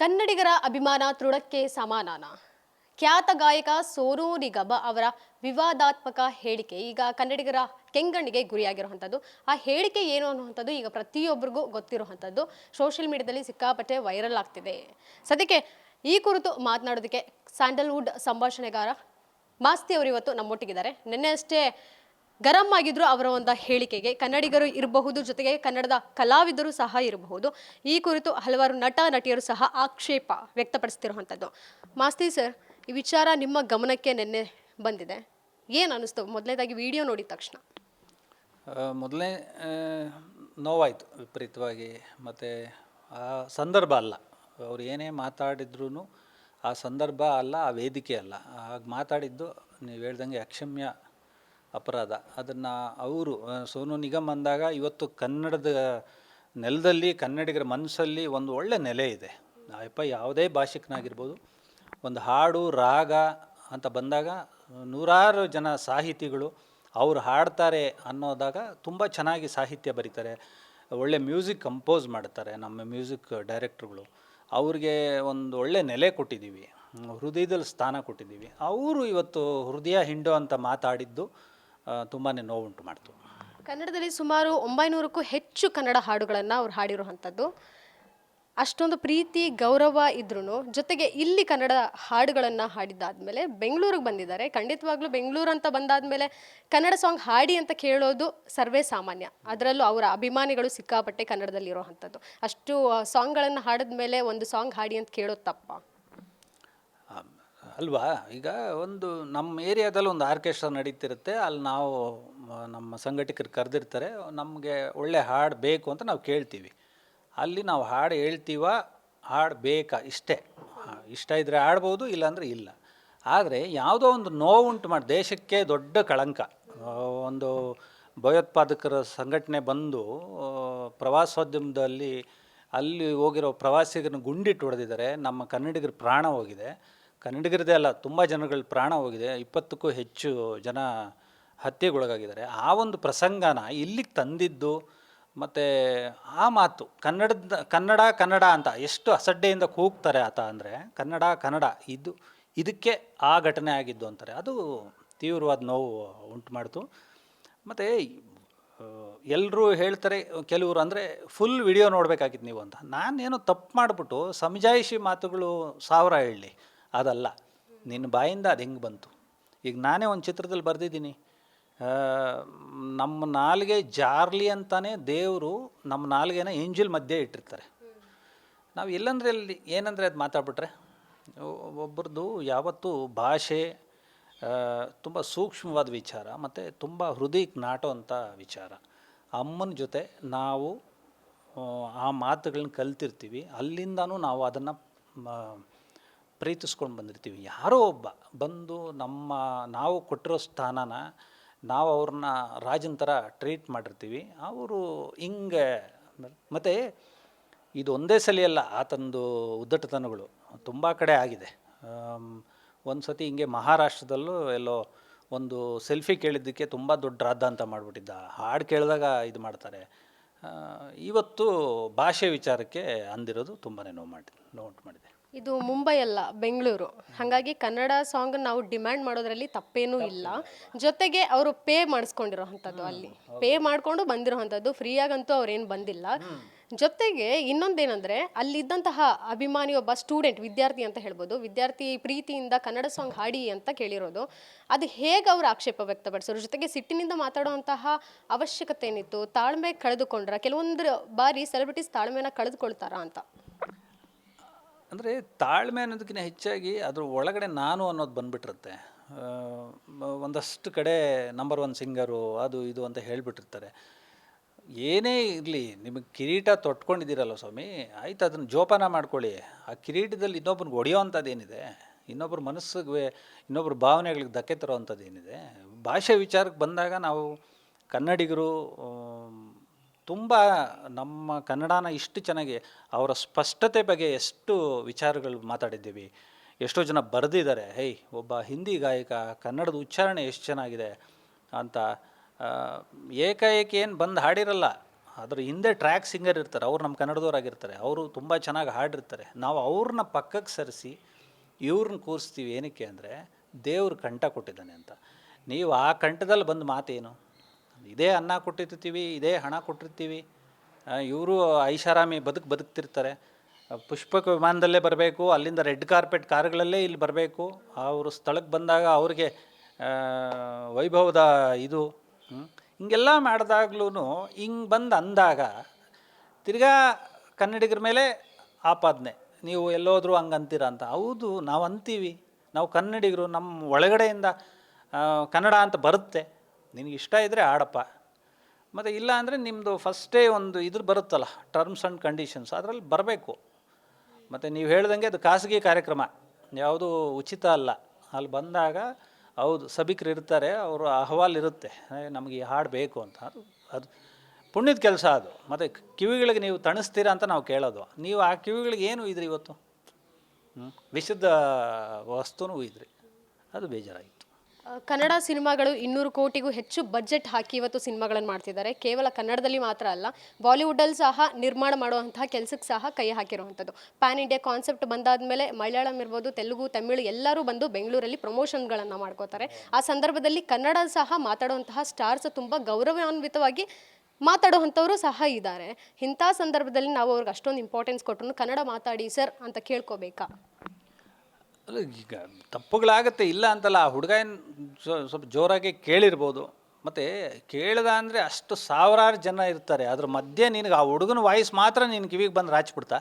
ಕನ್ನಡಿಗರ ಅಭಿಮಾನ ತೃಣಕ್ಕೆ ಸಮಾನಾನ. ಖ್ಯಾತ ಗಾಯಕ ಸೋನು ನಿಗಮ ಅವರ ವಿವಾದಾತ್ಮಕ ಹೇಳಿಕೆ ಈಗ ಕನ್ನಡಿಗರ ಕೆಂಗಣ್ಣಿಗೆ ಗುರಿಯಾಗಿರುವಂಥದ್ದು. ಆ ಹೇಳಿಕೆ ಏನು ಅನ್ನುವಂಥದ್ದು ಈಗ ಪ್ರತಿಯೊಬ್ಬರಿಗೂ ಗೊತ್ತಿರುವಂಥದ್ದು. ಸೋಷಿಯಲ್ ಮೀಡಿಯಾದಲ್ಲಿ ಸಿಕ್ಕಾಪಟ್ಟೆ ವೈರಲ್ ಆಗ್ತಿದೆ. ಸದ್ಯಕ್ಕೆ ಈ ಕುರಿತು ಮಾತನಾಡೋದಕ್ಕೆ ಸ್ಯಾಂಡಲ್ವುಡ್ ಸಂಭಾಷಣೆಗಾರ ಮಾಸ್ತಿ ಅವರು ಇವತ್ತು ನಮ್ಮೊಟ್ಟಿಗಿದ್ದಾರೆ. ನಿನ್ನೆ ಅಷ್ಟೇ ಗರಂ ಆಗಿದ್ರು ಅವರ ಒಂದು ಹೇಳಿಕೆಗೆ. ಕನ್ನಡಿಗರು ಇರಬಹುದು, ಜೊತೆಗೆ ಕನ್ನಡದ ಕಲಾವಿದರು ಸಹ ಇರಬಹುದು. ಈ ಕುರಿತು ಹಲವಾರು ನಟ, ನಟಿಯರು ಸಹ ಆಕ್ಷೇಪ ವ್ಯಕ್ತಪಡಿಸ್ತಿರುವಂಥದ್ದು ಮಾಸ್ತಿ ಸರ್, ಈ ವಿಚಾರ ನಿಮ್ಮ ಗಮನಕ್ಕೆ ನಿನ್ನೆ ಬಂದಿದೆ. ಏನು ಅನ್ನಿಸ್ತು? ಮೊದಲನೇದಾಗಿ ವಿಡಿಯೋ ನೋಡಿದ ತಕ್ಷಣ. ಮೊದಲನೇ ನೋವಾಯಿತು ವಿಪರೀತವಾಗಿ. ಮತ್ತು ಆ ಸಂದರ್ಭ ಅಲ್ಲ. ಅವ್ರು ಏನೇ ಮಾತಾಡಿದ್ರೂ ಆ ಸಂದರ್ಭ ಅಲ್ಲ, ಆ ವೇದಿಕೆ ಅಲ್ಲ. ಹಾಗೆ ಮಾತಾಡಿದ್ದು ನೀವು ಹೇಳ್ದಂಗೆ ಅಕ್ಷಮ್ಯ ಅಪರಾಧ. ಅದನ್ನು ಅವರು ಸೋನು ನಿಗಮ್ ಅಂದಾಗ ಇವತ್ತು ಕನ್ನಡದ ನೆಲದಲ್ಲಿ, ಕನ್ನಡಿಗರ ಮನಸ್ಸಲ್ಲಿ ಒಂದು ಒಳ್ಳೆ ನೆಲೆ ಇದೆ. ಅಪ್ಪ ಯಾವುದೇ ಭಾಷಿಕನಾಗಿರ್ಬೋದು, ಒಂದು ಹಾಡು, ರಾಗ ಅಂತ ಬಂದಾಗ ನೂರಾರು ಜನ ಸಾಹಿತಿಗಳು ಅವ್ರು ಹಾಡ್ತಾರೆ ಅನ್ನೋದಾಗ ತುಂಬ ಚೆನ್ನಾಗಿ ಸಾಹಿತ್ಯ ಬರೀತಾರೆ. ಒಳ್ಳೆ ಮ್ಯೂಸಿಕ್ ಕಂಪೋಸ್ ಮಾಡ್ತಾರೆ ನಮ್ಮ ಮ್ಯೂಸಿಕ್ ಡೈರೆಕ್ಟ್ರುಗಳು. ಅವ್ರಿಗೆ ಒಂದು ಒಳ್ಳೆ ನೆಲೆ ಕೊಟ್ಟಿದ್ದೀವಿ. ಹೃದಯದಲ್ಲಿ ಸ್ಥಾನ ಕೊಟ್ಟಿದ್ದೀವಿ. ಅವರು ಇವತ್ತು ಹೃದಯ ಹಿಂಡು ಅಂತ ಮಾತಾಡಿದ್ದು ತುಂಬಾ ನೋವುಂಟು ಮಾಡ್ತು. ಕನ್ನಡದಲ್ಲಿ ಸುಮಾರು ಒಂಬೈನೂರಕ್ಕೂ ಹೆಚ್ಚು ಕನ್ನಡ ಹಾಡುಗಳನ್ನು ಅವ್ರು ಹಾಡಿರುವಂಥದ್ದು. ಅಷ್ಟೊಂದು ಪ್ರೀತಿ, ಗೌರವ ಇದ್ರೂ ಜೊತೆಗೆ ಇಲ್ಲಿ ಕನ್ನಡ ಹಾಡುಗಳನ್ನು ಹಾಡಿದ್ದಾದ್ಮೇಲೆ ಬೆಂಗಳೂರಿಗೆ ಬಂದಿದ್ದಾರೆ. ಖಂಡಿತವಾಗ್ಲೂ ಬೆಂಗಳೂರು ಅಂತ ಬಂದಾದ್ಮೇಲೆ ಕನ್ನಡ ಸಾಂಗ್ ಹಾಡಿ ಅಂತ ಕೇಳೋದು ಸರ್ವೇ ಸಾಮಾನ್ಯ. ಅದರಲ್ಲೂ ಅವರ ಅಭಿಮಾನಿಗಳು ಸಿಕ್ಕಾಪಟ್ಟೆ ಕನ್ನಡದಲ್ಲಿ ಇರೋವಂಥದ್ದು ಅಷ್ಟು ಸಾಂಗ್ಗಳನ್ನು ಹಾಡಿದ್ಮೇಲೆ ಒಂದು ಸಾಂಗ್ ಹಾಡಿ ಅಂತ ಕೇಳೋದು ತಪ್ಪ. ಅಲ್ವಾ? ಈಗ ಒಂದು ನಮ್ಮ ಏರಿಯಾದಲ್ಲಿ ಒಂದು ಆರ್ಕೆಸ್ಟ್ರಾ ನಡೀತಿರುತ್ತೆ. ಅಲ್ಲಿ ನಾವು ನಮ್ಮ ಸಂಘಟಕರು ಕರೆದಿರ್ತಾರೆ. ನಮಗೆ ಒಳ್ಳೆ ಹಾಡು ಬೇಕು ಅಂತ ನಾವು ಕೇಳ್ತೀವಿ. ಅಲ್ಲಿ ನಾವು ಹಾಡು ಹೇಳ್ತೀವ, ಹಾಡು ಬೇಕಾ? ಇಷ್ಟೇ. ಇಷ್ಟ ಇದ್ದರೆ ಆಡ್ಬೋದು ಇಲ್ಲಾಂದರೆ ಇಲ್ಲ. ಆದರೆ ಯಾವುದೋ ಒಂದು ನೋವುಂಟು ಮಾಡಿ, ದೇಶಕ್ಕೆ ದೊಡ್ಡ ಕಳಂಕ. ಒಂದು ಭಯೋತ್ಪಾದಕರ ಸಂಘಟನೆ ಬಂದು ಪ್ರವಾಸೋದ್ಯಮದಲ್ಲಿ ಅಲ್ಲಿ ಹೋಗಿರೋ ಪ್ರವಾಸಿಗರನ್ನ ಗುಂಡಿಟ್ಟು ಹೊಡೆದಿದ್ದಾರೆ. ನಮ್ಮ ಕನ್ನಡಿಗರ ಪ್ರಾಣ ಹೋಗಿದೆ. ಕನ್ನಡಿಗರದೇ ಅಲ್ಲ, ತುಂಬ ಜನಗಳ ಪ್ರಾಣ ಹೋಗಿದೆ. ಇಪ್ಪತ್ತಕ್ಕೂ ಹೆಚ್ಚು ಜನ ಹತ್ಯೆಗೊಳಗಾಗಿದ್ದಾರೆ. ಆ ಒಂದು ಪ್ರಸಂಗನ ಇಲ್ಲಿಗೆ ತಂದಿದ್ದು ಮತ್ತು ಆ ಮಾತು, ಕನ್ನಡದ, ಕನ್ನಡ ಕನ್ನಡ ಅಂತ ಎಷ್ಟು ಅಸಡ್ಡೆಯಿಂದ ಕೂಗ್ತಾರೆ ಆತ ಅಂದರೆ, ಕನ್ನಡ ಕನ್ನಡ, ಇದು, ಇದಕ್ಕೆ ಆ ಘಟನೆ ಆಗಿದ್ದು ಅಂತಾರೆ. ಅದು ತೀವ್ರವಾದ ನೋವು ಉಂಟು ಮಾಡ್ತು. ಮತ್ತು ಎಲ್ಲರೂ ಹೇಳ್ತಾರೆ, ಕೆಲವರು ಅಂದರೆ ಫುಲ್ ವಿಡಿಯೋ ನೋಡಬೇಕಾಗಿತ್ತು ನೀವು ಅಂತ. ನಾನೇನು ತಪ್ಪು ಮಾಡಿಬಿಟ್ಟು, ಸಮಜಾಯಿಷಿ ಮಾತುಗಳು ಸಾವಿರ ಹೇಳಲಿ ಅದಲ್ಲ. ನಿನ್ನ ಬಾಯಿಂದ ಅದು ಹೆಂಗೆ ಬಂತು? ಈಗ ನಾನೇ ಒಂದು ಚಿತ್ರದಲ್ಲಿ ಬರೆದಿದ್ದೀನಿ. ನಮ್ಮ ನಾಲಿಗೆ ಜಾರ್ಲಿ ಅಂತಾನೆ ದೇವರು ನಮ್ಮ ನಾಲಿಗೆನ ಏಂಜಲ್ ಮಧ್ಯೆ ಇಟ್ಟಿರ್ತಾರೆ. ನಾವು ಎಲ್ಲಂದ್ರೆ ಇಲ್ಲಿ ಏನಂದರೆ ಅದು ಮಾತಾಡ್ಬಿಟ್ರೆ ಒಬ್ಬರದು ಯಾವತ್ತೂ ಭಾಷೆ ತುಂಬ ಸೂಕ್ಷ್ಮವಾದ ವಿಚಾರ, ಮತ್ತು ತುಂಬ ಹೃದಯಕ್ಕೆ ಅಂತ ವಿಚಾರ. ಅಮ್ಮನ ಜೊತೆ ನಾವು, ಆ ಮಾತುಗಳನ್ನ ಕಲ್ತಿರ್ತೀವಿ. ಅಲ್ಲಿಂದನೂ ನಾವು ಅದನ್ನು ಪ್ರೀತಿಸ್ಕೊಂಡು ಬಂದಿರ್ತೀವಿ. ಯಾರೋ ಒಬ್ಬ ಬಂದು ನಮ್ಮ ನಾವು ಕೊಟ್ಟಿರೋ ಸ್ಥಾನನ ನಾವು ಅವ್ರನ್ನ ರಾಜನ ಥರ ಟ್ರೀಟ್ ಮಾಡಿರ್ತೀವಿ. ಅವರು ಹಿಂಗೆ ಮತ್ತು ಇದು ಒಂದೇ ಸಲಿಯಲ್ಲ ಆತಂದು ಉದ್ದಟತನಗಳು ತುಂಬ ಕಡೆ ಆಗಿದೆ. ಒಂದು ಸತಿ ಹಿಂಗೆ ಮಹಾರಾಷ್ಟ್ರದಲ್ಲೂ ಎಲ್ಲೋ ಒಂದು ಸೆಲ್ಫಿ ಕೇಳಿದ್ದಕ್ಕೆ ತುಂಬ ದೊಡ್ಡ ರಾದ್ಧಾಂತ ಮಾಡಿಬಿಟ್ಟಿದ್ದ. ಹಾಡು ಕೇಳಿದಾಗ ಇದು ಮಾಡ್ತಾರೆ. ಇವತ್ತು ಭಾಷೆ ವಿಚಾರಕ್ಕೆ ಅಂದಿರೋದು ತುಂಬಾ ನೋವು ಮಾಡಿ ನೋಟ್ ಮಾಡಿದೆ. ಇದು ಮುಂಬೈ ಅಲ್ಲ ಬೆಂಗಳೂರು. ಹಾಗಾಗಿ ಕನ್ನಡ ಸಾಂಗ್ ನಾವು ಡಿಮ್ಯಾಂಡ್ ಮಾಡೋದ್ರಲ್ಲಿ ತಪ್ಪೇನೂ ಇಲ್ಲ. ಜೊತೆಗೆ ಅವರು ಪೇ ಮಾಡಿಸ್ಕೊಂಡಿರೋವಂಥದ್ದು ಅಲ್ಲಿ. ಪೇ ಮಾಡಿಕೊಂಡು ಬಂದಿರೋವಂಥದ್ದು ಫ್ರೀಯಾಗಂತೂ ಅವ್ರೇನು ಬಂದಿಲ್ಲ. ಜೊತೆಗೆ ಇನ್ನೊಂದೇನೆಂದರೆ ಅಲ್ಲಿದ್ದಂತಹ ಅಭಿಮಾನಿ ಒಬ್ಬ ಸ್ಟೂಡೆಂಟ್ ವಿದ್ಯಾರ್ಥಿ ಅಂತ ಹೇಳ್ಬೋದು. ವಿದ್ಯಾರ್ಥಿ ಪ್ರೀತಿಯಿಂದ ಕನ್ನಡ ಸಾಂಗ್ ಹಾಡಿ ಅಂತ ಕೇಳಿರೋದು. ಅದು ಹೇಗೆ ಅವರು ಆಕ್ಷೇಪ ವ್ಯಕ್ತಪಡಿಸೋರು? ಜೊತೆಗೆ ಸಿಟ್ಟಿನಿಂದ ಮಾತಾಡುವಂತಹ ಅವಶ್ಯಕತೆ ಏನಿತ್ತು? ತಾಳ್ಮೆ ಕಳೆದುಕೊಂಡ್ರ? ಕೆಲವೊಂದು ಬಾರಿ ಸೆಲೆಬ್ರಿಟೀಸ್ ತಾಳ್ಮೆನ ಕಳೆದುಕೊಳ್ತಾರ ಅಂತ. ಅಂದರೆ ತಾಳ್ಮೆ ಅನ್ನೋದಕ್ಕಿಂತ ಹೆಚ್ಚಾಗಿ ಅದ್ರ ಒಳಗಡೆ ನಾನು ಅನ್ನೋದು ಬಂದ್ಬಿಟ್ಟಿರುತ್ತೆ. ಒಂದಷ್ಟು ಕಡೆ ನಂಬರ್ ಒನ್ ಸಿಂಗರು ಅದು ಇದು ಅಂತ ಹೇಳಿಬಿಟ್ಟಿರ್ತಾರೆ. ಏನೇ ಇರಲಿ, ನಿಮಗೆ ಕಿರೀಟ ತೊಟ್ಕೊಂಡಿದ್ದೀರಲ್ಲ ಸ್ವಾಮಿ, ಆಯ್ತು ಅದನ್ನು ಜೋಪಾನ ಮಾಡ್ಕೊಳ್ಳಿ. ಆ ಕಿರೀಟದಲ್ಲಿ ಇನ್ನೊಬ್ಬನಿಗೆ ಹೊಡೆಯೋ ಅಂಥದ್ದೇನಿದೆ ಇನ್ನೊಬ್ಬರ ಮನಸ್ಸಿಗೆ ಇನ್ನೊಬ್ಬರ ಭಾವನೆಗಳಿಗೆ ಧಕ್ಕೆ ತರೋ ಅಂಥದ್ದೇನಿದೆ ಭಾಷೆ ವಿಚಾರಕ್ಕೆ ಬಂದಾಗ ನಾವು ಕನ್ನಡಿಗರು ತುಂಬ ನಮ್ಮ ಕನ್ನಡನ ಇಷ್ಟು ಚೆನ್ನಾಗಿ, ಅವರ ಸ್ಪಷ್ಟತೆ ಬಗ್ಗೆ ಎಷ್ಟು ವಿಚಾರಗಳು ಮಾತಾಡಿದ್ದೀವಿ, ಎಷ್ಟೋ ಜನ ಬರೆದಿದ್ದಾರೆ, ಹೇಯ್, ಒಬ್ಬ ಹಿಂದಿ ಗಾಯಕ, ಕನ್ನಡದ ಉಚ್ಚಾರಣೆ ಎಷ್ಟು ಚೆನ್ನಾಗಿದೆ ಅಂತ. ಏಕಾಏಕಿ ಏನು ಬಂದು ಹಾಡಿರಲ್ಲ, ಅದ್ರ ಹಿಂದೆ ಟ್ರ್ಯಾಕ್ ಸಿಂಗರ್ ಇರ್ತಾರೆ, ಅವ್ರು ನಮ್ಮ ಕನ್ನಡದವರಾಗಿರ್ತಾರೆ, ಅವರು ತುಂಬ ಚೆನ್ನಾಗಿ ಹಾಡಿರ್ತಾರೆ. ನಾವು ಅವ್ರನ್ನ ಪಕ್ಕಕ್ಕೆ ಸರಿಸಿ ಇವ್ರನ್ನ ಕೂರಿಸ್ತೀವಿ ಏನಕ್ಕೆ ಅಂದರೆ, ದೇವ್ರ ಕಂಠ ಕೊಟ್ಟಿದ್ದಾನೆ ಅಂತ. ನೀವು ಆ ಕಂಠದಲ್ಲಿ ಬಂದು ಮಾತೇನು? ಇದೇ ಅನ್ನ ಕೊಟ್ಟಿರ್ತೀವಿ, ಇದೇ ಹಣ ಕೊಟ್ಟಿರ್ತೀವಿ. ಇವರು ಐಷಾರಾಮಿ ಬದುಕು ಬದುಕ್ತಿರ್ತಾರೆ. ಪುಷ್ಪಕ ವಿಮಾನದಲ್ಲೇ ಬರಬೇಕು, ಅಲ್ಲಿಂದ ರೆಡ್ ಕಾರ್ಪೆಟ್ ಕಾರ್ಗಳಲ್ಲೇ ಇಲ್ಲಿ ಬರಬೇಕು. ಅವರು ಸ್ಥಳಕ್ಕೆ ಬಂದಾಗ ಅವ್ರಿಗೆ ವೈಭವದ ಇದು. ಹಿಂಗೆಲ್ಲ ಮಾಡಿದಾಗ್ಲೂ ಹಿಂಗೆ ಬಂದು ಅಂದಾಗ ತಿರ್ಗಾ ಕನ್ನಡಿಗರ ಮೇಲೆ ಆಪಾದನೆ. ನೀವು ಎಲ್ಲೋದ್ರೂ ಹಂಗೆ ಅಂತೀರ ಅಂತ. ಹೌದು, ನಾವು ಅಂತೀವಿ. ನಾವು ಕನ್ನಡಿಗರು ನಮ್ಮ ಒಳಗಡೆಯಿಂದ ಕನ್ನಡ ಅಂತ ಬರುತ್ತೆ. ನಿನಗೆ ಇಷ್ಟ ಇದ್ದರೆ ಆಡಪ್ಪ. ಮತ್ತು ಇಲ್ಲ ಅಂದರೆ ನಿಮ್ಮದು ಫಸ್ಟೇ ಒಂದು ಇದ್ರ ಬರುತ್ತಲ್ಲ ಟರ್ಮ್ಸ್ ಆ್ಯಂಡ್ ಕಂಡೀಷನ್ಸ್ ಅದರಲ್ಲಿ ಬರಬೇಕು. ಮತ್ತು ನೀವು ಹೇಳ್ದಂಗೆ ಅದು ಖಾಸಗಿ ಕಾರ್ಯಕ್ರಮ ಯಾವುದು ಉಚಿತ ಅಲ್ಲ. ಅಲ್ಲಿ ಬಂದಾಗ ಹೌದು ಸಭಿಕರು ಇರ್ತಾರೆ ಅವರು ಅಹವಾಲ್ ಇರುತ್ತೆ. ನಮಗೆ ಈ ಹಾಡು ಬೇಕು ಅಂತ. ಅದು ಅದು ಪುಣ್ಯದ ಕೆಲಸ ಅದು. ಮತ್ತು ಕಿವಿಗಳಿಗೆ ನೀವು ತಣಿಸ್ತೀರಾ ಅಂತ ನಾವು ಕೇಳೋದು. ನೀವು ಆ ಕಿವಿಗಳಿಗೆ ಏನು ಇದ್ರಿ ಇವತ್ತು? ವಿಶುದ್ಧ ವಸ್ತುನೂ ಇದ್ರಿ ಅದು ಬೇಜಾರಾಯಿತು ಆ, ಕನ್ನಡ ಸಿನಿಮಾಗಳು ಇನ್ನೂರು ಕೋಟಿಗೂ ಹೆಚ್ಚು ಬಜೆಟ್ ಹಾಕಿ ಇವತ್ತು ಸಿನಿಮಾಗಳನ್ನು ಮಾಡ್ತಿದ್ದಾರೆ. ಕೇವಲ ಕನ್ನಡದಲ್ಲಿ ಮಾತ್ರ ಅಲ್ಲ, ಬಾಲಿವುಡಲ್ಲಿ ಸಹ ನಿರ್ಮಾಣ ಮಾಡುವಂತಹ ಕೆಲಸಕ್ಕೆ ಸಹ ಕೈ ಹಾಕಿರುವಂಥದ್ದು. ಪ್ಯಾನ್ ಇಂಡಿಯಾ ಕಾನ್ಸೆಪ್ಟ್ ಬಂದಾದ ಮೇಲೆ ಮಲಯಾಳಂ ಇರ್ಬೋದು, ತೆಲುಗು, ತಮಿಳು ಎಲ್ಲರೂ ಬಂದು ಬೆಂಗಳೂರಲ್ಲಿ ಪ್ರಮೋಷನ್ಗಳನ್ನು ಮಾಡ್ಕೋತಾರೆ. ಆ ಸಂದರ್ಭದಲ್ಲಿ ಕನ್ನಡ ಸಹ ಮಾತಾಡುವಂತಹ ಸ್ಟಾರ್ಸ್ ತುಂಬ ಗೌರವಾನ್ವಿತವಾಗಿ ಮಾತಾಡುವಂಥವರು ಸಹ ಇದ್ದಾರೆ. ಇಂಥ ಸಂದರ್ಭದಲ್ಲಿ ನಾವು ಅವ್ರಿಗೆ ಅಷ್ಟೊಂದು ಇಂಪಾರ್ಟೆನ್ಸ್ ಕೊಟ್ಟರು ಕನ್ನಡ ಮಾತಾಡಿ ಸರ್ ಅಂತ ಕೇಳ್ಕೋಬೇಕಾ? ಅಲ್ಲ, ಈಗ ತಪ್ಪುಗಳಾಗುತ್ತೆ, ಇಲ್ಲ ಅಂತಲ್ಲ, ಆ ಹುಡುಗ ಏನು ಸ್ವಲ್ಪ ಜೋರಾಗಿ ಕೇಳಿರ್ಬೋದು. ಮತ್ತು ಕೇಳಿದ ಅಂದರೆ ಅಷ್ಟು ಸಾವಿರಾರು ಜನ ಇರ್ತಾರೆ. ಅದ್ರ ಮಧ್ಯೆ ನಿನಗೆ ಆ ಹುಡುಗನ ವಾಯ್ಸ್ ಮಾತ್ರ ನಿನ್ನ ಕಿವಿಗೆ ಬಂದು ರಾಚ್ಬಿಡ್ತಾ?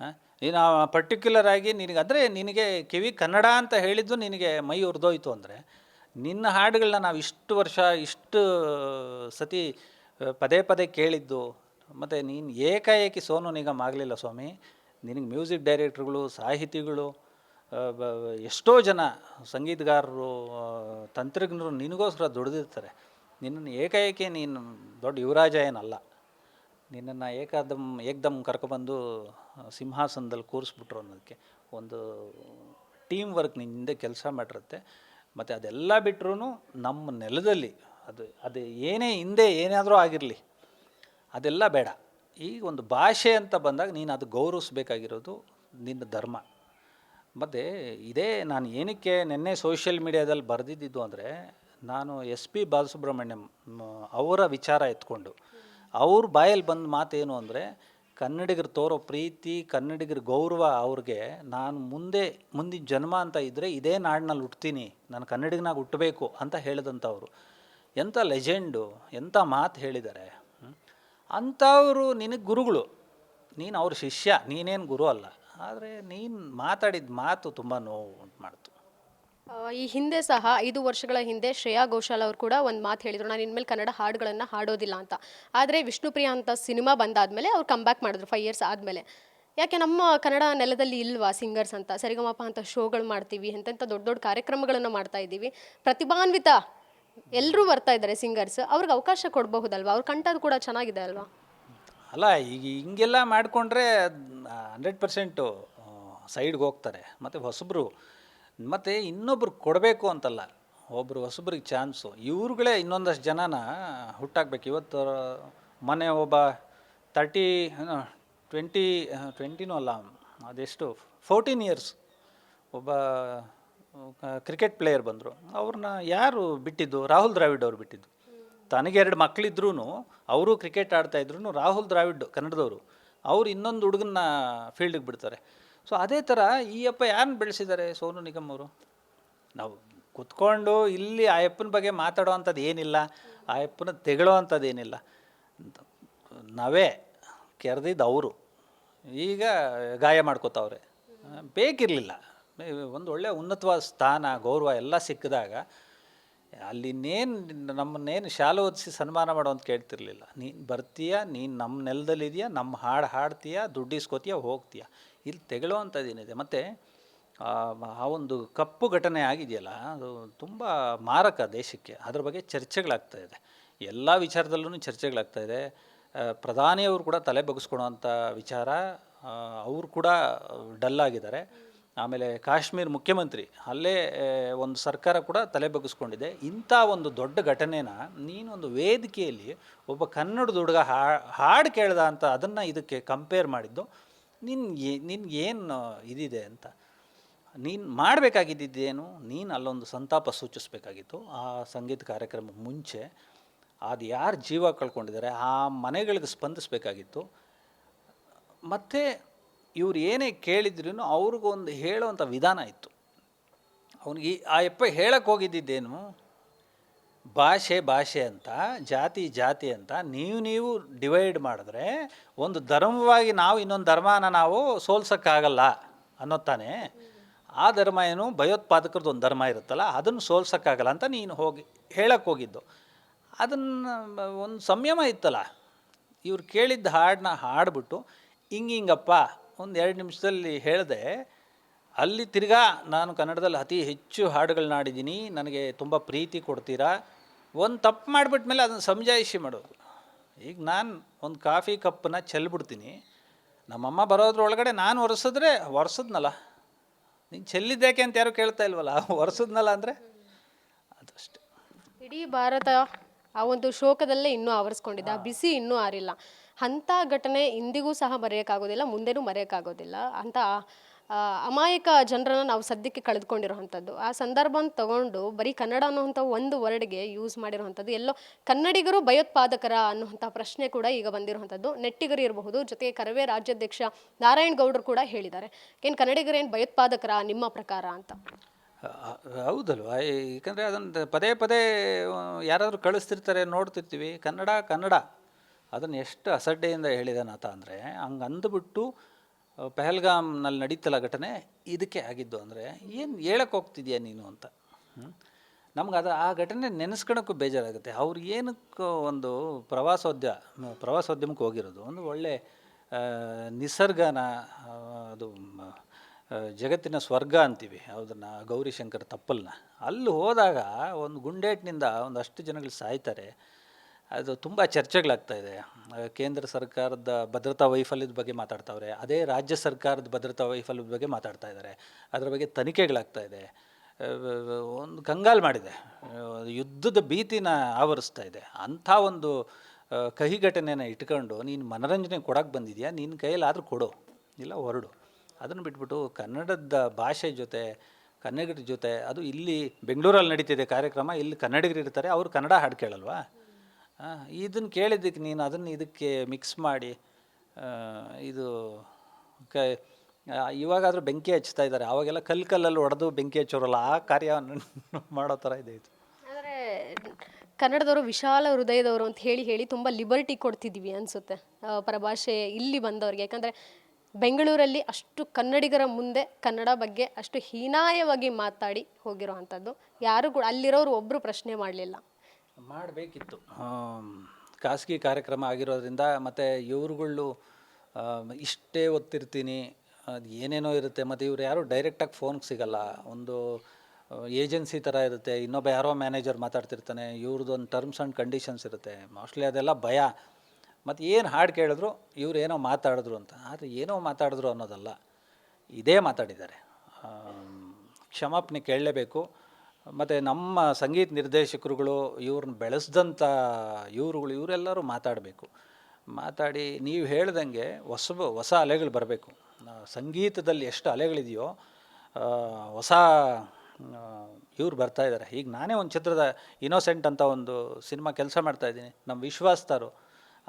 ಹಾಂ? ನೀನು ಪರ್ಟಿಕ್ಯುಲರ್ ಆಗಿ ನಿನಗೆ ಅಂದರೆ ನಿನಗೆ ಕಿವಿ ಕನ್ನಡ ಅಂತ ಹೇಳಿದ್ದು ನಿನಗೆ ಮೈ ಉರಿದೋಯ್ತು ಅಂದರೆ, ನಿನ್ನ ಹಾಡುಗಳನ್ನ ನಾವು ಇಷ್ಟು ವರ್ಷ, ಇಷ್ಟು ಸತಿ ಪದೇ ಪದೇ ಕೇಳಿದ್ದು. ಮತ್ತು ನೀನು ಏಕಾಏಕಿ ಸೋನು ನಿಗಮ್ ಆಗಲಿಲ್ಲ ಸ್ವಾಮಿ. ನಿನಗೆ ಮ್ಯೂಸಿಕ್ ಡೈರೆಕ್ಟ್ರುಗಳು, ಸಾಹಿತಿಗಳು ಎಷ್ಟೋ ಜನ ಸಂಗೀತಗಾರರು ತಂತ್ರಜ್ಞರು ನಿನಗೋಸ್ಕರ ದುಡಿದಿರ್ತಾರೆ. ನಿನ್ನನ್ನು ಏಕಾಏಕಿ ನೀನು ದೊಡ್ಡ ಯುವರಾಜ ಏನಲ್ಲ. ನಿನ್ನನ್ನು ಏಕಾದಮ್, ಏಕ್ದಮ್ ಕರ್ಕೊಬಂದು ಸಿಂಹಾಸನದಲ್ಲಿ ಕೂರಿಸ್ಬಿಟ್ರು ಅನ್ನೋದಕ್ಕೆ ಒಂದು ಟೀಮ್ ವರ್ಕ್ ನಿನ್ನಿಂದ ಕೆಲಸ ಮಾಡಿರುತ್ತೆ. ಮತ್ತು ಅದೆಲ್ಲ ಬಿಟ್ಟರು ನಮ್ಮ ನೆಲದಲ್ಲಿ ಅದು ಅದು ಏನೇ ಹಿಂದೆ ಏನಾದರೂ ಆಗಿರಲಿ, ಅದೆಲ್ಲ ಬೇಡ. ಈಗ ಒಂದು ಭಾಷೆ ಅಂತ ಬಂದಾಗ ನೀನು ಅದು ಗೌರವಿಸ್ಬೇಕಾಗಿರೋದು ನಿನ್ನ ಧರ್ಮ. ಮತ್ತು ಇದೇ ನಾನು ಏನಕ್ಕೆ ನಿನ್ನೆ ಸೋಷಿಯಲ್ ಮೀಡಿಯಾದಲ್ಲಿ ಬರೆದಿದ್ದು ಅಂದರೆ ನಾನು ಎಸ್ ಪಿ ಬಾಲಸುಬ್ರಹ್ಮಣ್ಯಂ ಅವರ ವಿಚಾರ ಎತ್ಕೊಂಡು, ಅವ್ರ ಬಾಯಲ್ಲಿ ಬಂದ ಮಾತೇನು ಅಂದರೆ ಕನ್ನಡಿಗರು ತೋರೋ ಪ್ರೀತಿ, ಕನ್ನಡಿಗರ ಗೌರವ ಅವ್ರಿಗೆ ನಾನು ಮುಂದೆ, ಮುಂದಿನ ಜನ್ಮ ಅಂತ ಇದ್ದರೆ ಇದೇ ನಾಡಿನಲ್ಲಿ ಹುಟ್ತೀನಿ ನಾನು ಕನ್ನಡಿಗನಾಗಿ ಹುಟ್ಟಬೇಕು ಅಂತ ಹೇಳಿದಂಥವ್ರು. ಎಂಥ ಲೆಜೆಂಡು ಎಂಥ ಮಾತು ಹೇಳಿದ್ದಾರೆ? ಅಂಥವರು ನಿನಗೆ ಗುರುಗಳು. ನೀನು ಅವ್ರ ಶಿಷ್ಯ, ನೀನೇನು ಗುರು ಅಲ್ಲ. ಆದರೆ ನೀನು ಮಾತಾಡಿದ ಮಾತು ತುಂಬ ನೋವು ಉಂಟು ಮಾಡ್ತು. ಈ ಹಿಂದೆ ಸಹ ಐದು ವರ್ಷಗಳ ಹಿಂದೆ ಶ್ರೇಯಾ ಘೋಷಾಲ್ ಅವರು ಕೂಡ ಒಂದು ಮಾತು ಹೇಳಿದರು, ನಾನು ಇನ್ಮೇಲೆ ಕನ್ನಡ ಹಾಡುಗಳನ್ನು ಹಾಡೋದಿಲ್ಲ ಅಂತ. ಆದರೆ ವಿಷ್ಣುಪ್ರಿಯ ಅಂತ ಸಿನಿಮಾ ಬಂದಾದಮೇಲೆ ಅವ್ರು ಕಮ್ ಬ್ಯಾಕ್ ಮಾಡಿದ್ರು ಫೈವ್ ಇಯರ್ಸ್ ಆದಮೇಲೆ. ಯಾಕೆ ನಮ್ಮ ಕನ್ನಡ ನೆಲದಲ್ಲಿ ಇಲ್ವಾ ಸಿಂಗರ್ಸ್ ಅಂತ? ಸರಿಗಮಪ ಅಂತ ಶೋಗಳು ಮಾಡ್ತೀವಿ ಎಂತೆಂಥ ದೊಡ್ಡ ದೊಡ್ಡ ಕಾರ್ಯಕ್ರಮಗಳನ್ನು ಮಾಡ್ತಾ ಇದ್ದೀವಿ. ಪ್ರತಿಭಾನ್ವಿತ ಎಲ್ಲರೂ ಬರ್ತಾ ಇದ್ದಾರೆ ಸಿಂಗರ್ಸ್ ಅವ್ರಿಗೆ ಅವಕಾಶ ಕೊಡಬಹುದಲ್ವಾ? ಅವ್ರು ಕಂಠದ್ದು ಕೂಡ ಚೆನ್ನಾಗಿದೆ ಅಲ್ವಾ? ಅಲ್ಲ, ಈಗ ಹಿಂಗೆಲ್ಲ ಮಾಡಿಕೊಂಡ್ರೆ ಹಂಡ್ರೆಡ್ ಪರ್ಸೆಂಟು ಸೈಡ್ಗೆ ಹೋಗ್ತಾರೆ. ಮತ್ತು ಹೊಸಬ್ರು, ಮತ್ತು ಇನ್ನೊಬ್ರು ಕೊಡಬೇಕು ಅಂತಲ್ಲ. ಒಬ್ಬರು ಹೊಸಬ್ರಿಗೆ ಚಾನ್ಸು ಇವ್ರುಗಳೇ ಇನ್ನೊಂದಷ್ಟು ಜನನ ಹುಟ್ಟಾಕ್ಬೇಕು. ಇವತ್ತು ಮನೆ ಒಬ್ಬ ತರ್ಟಿ ಟ್ವೆಂಟಿ ಟ್ವೆಂಟಿನೂ ಅಲ್ಲ, ಅದೆಷ್ಟು ಫೋರ್ಟೀನ್ ಇಯರ್ಸ್ ಒಬ್ಬ ಕ್ರಿಕೆಟ್ ಪ್ಲೇಯರ್ ಬಂದರು. ಅವ್ರನ್ನ ಯಾರು ಬಿಟ್ಟಿದ್ದು? ರಾಹುಲ್ ದ್ರಾವಿಡ್ ಅವ್ರು ಬಿಟ್ಟಿದ್ದು. ತನಗೆ ಎರಡು ಮಕ್ಕಳಿದ್ರೂ ಅವರು ಕ್ರಿಕೆಟ್ ಆಡ್ತಾಯಿದ್ರು ರಾಹುಲ್ ದ್ರಾವಿಡ್ ಕನ್ನಡದವರು. ಅವ್ರು ಇನ್ನೊಂದು ಹುಡುಗನ್ನ ಫೀಲ್ಡಿಗೆ ಬಿಡ್ತಾರೆ. ಸೊ ಅದೇ ಥರ ಈ ಅಪ್ಪ ಯಾರನ್ನ ಬೆಳೆಸಿದ್ದಾರೆ ಸೋನು ನಿಗಮ್ ಅವರು? ನಾವು ಕುತ್ಕೊಂಡು ಇಲ್ಲಿ ಆ ಅಪ್ಪನ ಬಗ್ಗೆ ಮಾತಾಡೋ ಅಂಥದ್ದು ಏನಿಲ್ಲ, ಆ ಅಪ್ಪನ ತೆಗಳೋ ಅಂಥದ್ದು ಏನಿಲ್ಲ. ನಾವೇ ಕೆರೆದಿದ್ದು ಅವರು. ಈಗ ಗಾಯ ಮಾಡ್ಕೋತಾವ್ರೆ. ಬೇಕಿರಲಿಲ್ಲ. ಒಂದು ಒಳ್ಳೆಯ ಉನ್ನತವಾದ ಸ್ಥಾನ, ಗೌರವ ಎಲ್ಲ ಸಿಕ್ಕಿದಾಗ ಅಲ್ಲಿನ್ನೇನು ನಮ್ಮನ್ನೇನು ಶಾಲೆ ಓದಿಸಿ ಸನ್ಮಾನ ಮಾಡೋ ಅಂತ ಕೇಳ್ತಿರ್ಲಿಲ್ಲ. ನೀನು ಬರ್ತೀಯ? ನೀನು ನಮ್ಮ ನೆಲದಲ್ಲಿದೆಯಾ? ನಮ್ಮ ಹಾಡು ಹಾಡ್ತೀಯ? ದುಡ್ಡು ಇಸ್ಕೋತೀಯ? ಹೋಗ್ತೀಯ? ಇಲ್ಲಿ ತೆಗಳೋ ಅಂಥದ್ದೇನಿದೆ ಮತ್ತು, ಆ ಒಂದು ಕಪ್ಪು ಘಟನೆ ಆಗಿದೆಯಲ್ಲ, ಅದು ತುಂಬ ಮಾರಕ ದೇಶಕ್ಕೆ. ಅದ್ರ ಬಗ್ಗೆ ಚರ್ಚೆಗಳಾಗ್ತಾ ಇದೆ. ಎಲ್ಲ ವಿಚಾರದಲ್ಲೂ ಚರ್ಚೆಗಳಾಗ್ತಾ ಇದೆ. ಪ್ರಧಾನಿಯವರು ಕೂಡ ತಲೆ ಬಗ್ಸ್ಕೊಳೋವಂಥ ವಿಚಾರ ಅವರು ಕೂಡ ಡಲ್ ಆಗಿದ್ದಾರೆ ಆಮೇಲೆ ಕಾಶ್ಮೀರ್ ಮುಖ್ಯಮಂತ್ರಿ, ಅಲ್ಲೇ ಒಂದು ಸರ್ಕಾರ ಕೂಡ ತಲೆ ಬಗ್ಗಿಸ್ಕೊಂಡಿದೆ ಇಂಥ ಒಂದು ದೊಡ್ಡ ಘಟನೆನ ನೀನೊಂದು ವೇದಿಕೆಯಲ್ಲಿ ಒಬ್ಬ ಕನ್ನಡದ ಹುಡುಗ ಹಾ- ಹಾಡು ಕೇಳ್ದ ಅಂತ ಅದನ್ನು ಇದಕ್ಕೆ ಕಂಪೇರ್ ಮಾಡಿದ್ದು, ನಿನ್ ನಿನ್ಗೆ ಏನು ಇದಿದೆ ಅಂತ? ನೀನು ಮಾಡಬೇಕಾಗಿದ್ದೇನು ನೀನು ಅಲ್ಲೊಂದು ಸಂತಾಪ ಸೂಚಿಸಬೇಕಾಗಿತ್ತು. ಆ ಸಂಗೀತ ಕಾರ್ಯಕ್ರಮ ಮುಂಚೆ ಅದು ಯಾರು ಜೀವ ಕಳ್ಕೊಂಡಿದ್ದಾರೆ, ಆ ಮನೆಗಳಿಗೆ ಸ್ಪಂದಿಸಬೇಕಾಗಿತ್ತು. ಮತ್ತು ಇವ್ರು ಏನೇ ಕೇಳಿದ್ರೂ ಅವ್ರಿಗೊಂದು ಹೇಳೋವಂಥ ವಿಧಾನ ಇತ್ತು. ಅವನಿಗೆ ಆ ಯಪ್ಪ ಹೇಳಕ್ಕೆ ಹೋಗಿದ್ದಿದ್ದೇನು? ಭಾಷೆ ಭಾಷೆ ಅಂತ, ಜಾತಿ ಜಾತಿ ಅಂತ ನೀವು ನೀವು ಡಿವೈಡ್ ಮಾಡಿದ್ರೆ ಒಂದು ಧರ್ಮವಾಗಿ ನಾವು ಇನ್ನೊಂದು ಧರ್ಮನ ನಾವು ಸೋಲ್ಸೋಕ್ಕಾಗಲ್ಲ ಅನ್ನೋ ತಾನೆ ಆ ಧರ್ಮ ಏನು? ಭಯೋತ್ಪಾದಕರದ್ದು ಒಂದು ಧರ್ಮ ಇರುತ್ತಲ್ಲ, ಅದನ್ನು ಸೋಲ್ಸೋಕ್ಕಾಗಲ್ಲ ಅಂತ ನೀನು ಹೋಗಿ ಹೇಳಕ್ಕೆ ಹೋಗಿದ್ದು. ಅದನ್ನು ಒಂದು ಸಂಯಮ ಇತ್ತಲ್ಲ. ಇವ್ರು ಕೇಳಿದ್ದ ಹಾಡನ್ನ ಹಾಡ್ಬಿಟ್ಟು, ಹಿಂಗೆ ಹಿಂಗಪ್ಪ ಒಂದು ಎರಡು ನಿಮಿಷದಲ್ಲಿ ಹೇಳಿದೆ, ಅಲ್ಲಿ ತಿರ್ಗಾ ನಾನು ಕನ್ನಡದಲ್ಲಿ ಅತಿ ಹೆಚ್ಚು ಹಾಡುಗಳನ್ನ ಆಡಿದ್ದೀನಿ ನನಗೆ ತುಂಬ ಪ್ರೀತಿ ಕೊಡ್ತೀರಾ? ಒಂದು ತಪ್ಪು ಮಾಡಿಬಿಟ್ಮೇಲೆ ಅದನ್ನು ಸಮಜಾಯಿಷಿ ಮಾಡೋದು. ಈಗ ನಾನು ಒಂದು ಕಾಫಿ ಕಪ್ಪನ್ನ ಚೆಲ್ಬಿಡ್ತೀನಿ. ನಮ್ಮಮ್ಮ ಬರೋದ್ರೊಳಗಡೆ ನಾನು ಒರೆಸಿದ್ರೆ ಒರೆಸಿದ್ನಲ್ಲ. ನೀನು ಚೆಲ್ಲಿದ್ದೇಕೆ ಅಂತ ಯಾರು ಕೇಳ್ತಾ ಇಲ್ವಲ್ಲ, ಒರೆಸಿದ್ನಲ್ಲ ಅಂದರೆ ಅದಷ್ಟೇ. ಇಡೀ ಭಾರತ ಆ ಒಂದು ಶೋಕದಲ್ಲೇ ಇನ್ನೂ ಆವರಿಸ್ಕೊಂಡಿದ್ದೆ ಬಿಸಿ ಇನ್ನೂ ಆರಿಲ್ಲ. ಅಂಥ ಘಟನೆ ಇಂದಿಗೂ ಸಹ ಮರೆಯೋಕ್ಕಾಗೋದಿಲ್ಲ, ಮುಂದೆನೂ ಮರೆಯೋಕ್ಕಾಗೋದಿಲ್ಲ. ಅಂತ ಅಮಾಯಕ ಜನರನ್ನು ನಾವು ಸದ್ಯಕ್ಕೆ ಕಳೆದುಕೊಂಡಿರೋವಂಥದ್ದು. ಆ ಸಂದರ್ಭನ ತಗೊಂಡು ಬರೀ ಕನ್ನಡ ಅನ್ನುವಂಥ ಒಂದು ವರ್ಡ್ಗೆ ಯೂಸ್ ಮಾಡಿರುವಂಥದ್ದು. ಎಲ್ಲೋ ಕನ್ನಡಿಗರು ಭಯೋತ್ಪಾದಕರ ಅನ್ನುವಂಥ ಪ್ರಶ್ನೆ ಕೂಡ ಈಗ ಬಂದಿರುವಂಥದ್ದು. ನೆಟ್ಟಿಗರು ಇರಬಹುದು, ಜೊತೆಗೆ ಕರವೇ ರಾಜ್ಯಾಧ್ಯಕ್ಷ ನಾರಾಯಣ್ ಗೌಡರು ಕೂಡ ಹೇಳಿದ್ದಾರೆ. ಏನು ಕನ್ನಡಿಗರೇನು ಭಯೋತ್ಪಾದಕರ ನಿಮ್ಮ ಪ್ರಕಾರ ಅಂತ? ಹೌದಲ್ವಾ? ಏಕೆಂದರೆ ಅದನ್ನು ಪದೇ ಪದೇ, ಯಾರಾದರೂ ಕಳಿಸ್ತಿರ್ತಾರೆ, ನೋಡ್ತಿರ್ತೀವಿ. ಕನ್ನಡ ಕನ್ನಡ. ಅದನ್ನು ಎಷ್ಟು ಅಸಡ್ಡೆಯಿಂದ ಹೇಳಿದಾನಾತ ಅಂದರೆ ಹಂಗೆ ಅಂದುಬಿಟ್ಟು ಪೆಹಲ್ಗಾಮ್ನಲ್ಲಿ ನಡೀತಲ್ಲ ಘಟನೆ ಇದಕ್ಕೆ ಆಗಿದ್ದು ಅಂದರೆ, ಏನು ಹೇಳಕ್ಕೆ ಹೋಗ್ತಿದ್ಯಾ ನೀನು ಅಂತ? ನಮ್ಗೆ ಅದು ಆ ಘಟನೆ ನೆನೆಸ್ಕೊಳಕ್ಕೂ ಬೇಜಾರಾಗುತ್ತೆ. ಅವ್ರು ಏನಕ್ಕೆ ಒಂದು ಪ್ರವಾಸೋದ್ಯ ಪ್ರವಾಸೋದ್ಯಮಕ್ಕೆ ಹೋಗಿರೋದು, ಒಂದು ಒಳ್ಳೆ ನಿಸರ್ಗನ ಅದು ಜಗತ್ತಿನ ಸ್ವರ್ಗ ಅಂತೀವಿ ಅದನ್ನು ಗೌರಿಶಂಕರ್ ತಪ್ಪಲ್ನ. ಅಲ್ಲಿ ಹೋದಾಗ, ಒಂದು ಗುಂಡೇಟ್ನಿಂದ ಒಂದಷ್ಟು ಜನಗಳು ಸಾಯ್ತಾರೆ. ಅದು ತುಂಬ ಚರ್ಚೆಗಳಾಗ್ತಾ ಇದೆ. ಕೇಂದ್ರ ಸರ್ಕಾರದ ಭದ್ರತಾ ವೈಫಲ್ಯದ ಬಗ್ಗೆ ಮಾತಾಡ್ತಾವ್ರೆ, ಅದೇ ರಾಜ್ಯ ಸರ್ಕಾರದ ಭದ್ರತಾ ವೈಫಲ್ಯದ ಬಗ್ಗೆ ಮಾತಾಡ್ತಾ ಇದ್ದಾರೆ ಅದರ ಬಗ್ಗೆ ತನಿಖೆಗಳಾಗ್ತಾ ಇದೆ. ಒಂದು ಕಂಗಾಲ್ ಮಾಡಿದೆ. ಯುದ್ಧದ ಭೀತಿನ ಆವರಿಸ್ತಾ ಇದೆ. ಅಂಥ ಒಂದು ಕಹಿ ಘಟನೆನ ಇಟ್ಕೊಂಡು ನೀನು ಮನರಂಜನೆ ಕೊಡೋಕೆ ಬಂದಿದೆಯಾ? ನಿನ್ನ ಕೈಯಲ್ಲಾದರೂ ಕೊಡು. ಇಲ್ಲ, ಹೊರಡು. ಅದನ್ನು ಬಿಟ್ಬಿಟ್ಟು ಕನ್ನಡದ ಭಾಷೆ ಜೊತೆ, ಕನ್ನಡಿಗರ ಜೊತೆ, ಅದು ಇಲ್ಲಿ ಬೆಂಗಳೂರಲ್ಲಿ ನಡೀತಿದೆ ಕಾರ್ಯಕ್ರಮ, ಇಲ್ಲಿ ಕನ್ನಡಿಗರು ಇರ್ತಾರೆ, ಅವರು ಕನ್ನಡ ಹಾಡು ಕೇಳಲ್ವಾ? ಇದನ್ನು ಕೇಳಿದ್ದಕ್ಕೆ ನೀನು ಅದನ್ನು ಇದಕ್ಕೆ ಮಿಕ್ಸ್ ಮಾಡಿ ಇದು ಕ ಇವಾಗಾದರೂ ಬೆಂಕಿ ಹಚ್ತಾ ಇದ್ದಾರೆ. ಅವಾಗೆಲ್ಲ ಕಲ್ಲು ಕಲ್ಲಲ್ಲಿ ಹೊಡೆದು ಬೆಂಕಿ ಹಚ್ಚೋರಲ್ಲ, ಆ ಕಾರ್ಯವನ್ನು ಮಾಡೋ ಥರ ಇದೆ ಇದು. ಆದರೆ ಕನ್ನಡದವರು ವಿಶಾಲ ಹೃದಯದವರು ಅಂತ ಹೇಳಿ ಹೇಳಿ ತುಂಬ ಲಿಬರ್ಟಿ ಕೊಡ್ತಿದ್ದೀವಿ ಅನಿಸುತ್ತೆ. ಪರಭಾಷೆ ಇಲ್ಲಿ ಬಂದವ್ರಿಗೆ. ಯಾಕಂದರೆ ಬೆಂಗಳೂರಲ್ಲಿ ಅಷ್ಟು ಕನ್ನಡಿಗರ ಮುಂದೆ ಕನ್ನಡ ಬಗ್ಗೆ ಅಷ್ಟು ಹೀನಾಯವಾಗಿ ಮಾತಾಡಿ ಹೋಗಿರೋ ಅಂಥದ್ದು ಯಾರು ಕೂಡ ಅಲ್ಲಿರೋರು ಒಬ್ಬರು ಪ್ರಶ್ನೆ ಮಾಡಲಿಲ್ಲ. ಮಾಡಬೇಕಿತ್ತು. ಖಾಸಗಿ ಕಾರ್ಯಕ್ರಮ ಆಗಿರೋದ್ರಿಂದ ಮತ್ತು ಇವ್ರುಗಳು ಇಷ್ಟೇ ಒತ್ತಿರ್ತೀನಿ, ಅದು ಏನೇನೋ ಇರುತ್ತೆ, ಮತ್ತು ಇವ್ರು ಯಾರು ಡೈರೆಕ್ಟಾಗಿ ಫೋನ್ಗೆ ಸಿಗಲ್ಲ. ಒಂದು ಏಜೆನ್ಸಿ ಥರ ಇರುತ್ತೆ, ಇನ್ನೊಬ್ಬ ಯಾರೋ ಮ್ಯಾನೇಜರ್ ಮಾತಾಡ್ತಿರ್ತಾನೆ ಇವ್ರದ್ದು ಒಂದು ಟರ್ಮ್ಸ್ ಆ್ಯಂಡ್ ಕಂಡೀಷನ್ಸ್ ಇರುತ್ತೆ. ಮೋಸ್ಟ್ಲಿ ಅದೆಲ್ಲ ಭಯ. ಮತ್ತು ಏನು ಹಾಡು ಕೇಳಿದ್ರು, ಇವ್ರು ಏನೋ ಮಾತಾಡಿದ್ರು ಅಂತ. ಆದರೆ ಏನೋ ಮಾತಾಡಿದ್ರು ಅನ್ನೋದಲ್ಲ. ಇದೇ ಮಾತಾಡಿದ್ದಾರೆ. ಕ್ಷಮಾಪಣೆ ಕೇಳಲೇಬೇಕು. ಮತ್ತು ನಮ್ಮ ಸಂಗೀತ ನಿರ್ದೇಶಕರುಗಳು ಇವ್ರನ್ನ ಬೆಳೆಸ್ದಂಥ ಇವರುಗಳು, ಇವರೆಲ್ಲರೂ ಮಾತಾಡಬೇಕು. ಮಾತಾಡಿ ನೀವು ಹೇಳ್ದಂಗೆ ಹೊಸ ಹೊಸ ಅಲೆಗಳು ಬರಬೇಕು. ಸಂಗೀತದಲ್ಲಿ ಎಷ್ಟು ಅಲೆಗಳಿದೆಯೋ ಹೊಸ ಇವ್ರು ಬರ್ತಾ ಇದ್ದಾರೆ ಈಗ ನಾನೇ ಒಂದು ಚಿತ್ರದ ಇನೋಸೆಂಟ್ ಅಂತ ಒಂದು ಸಿನಿಮಾ ಕೆಲಸ ಮಾಡ್ತಾ ಇದ್ದೀನಿ. ನಮ್ಮ ವಿಶ್ವಾಸ್ತಾರು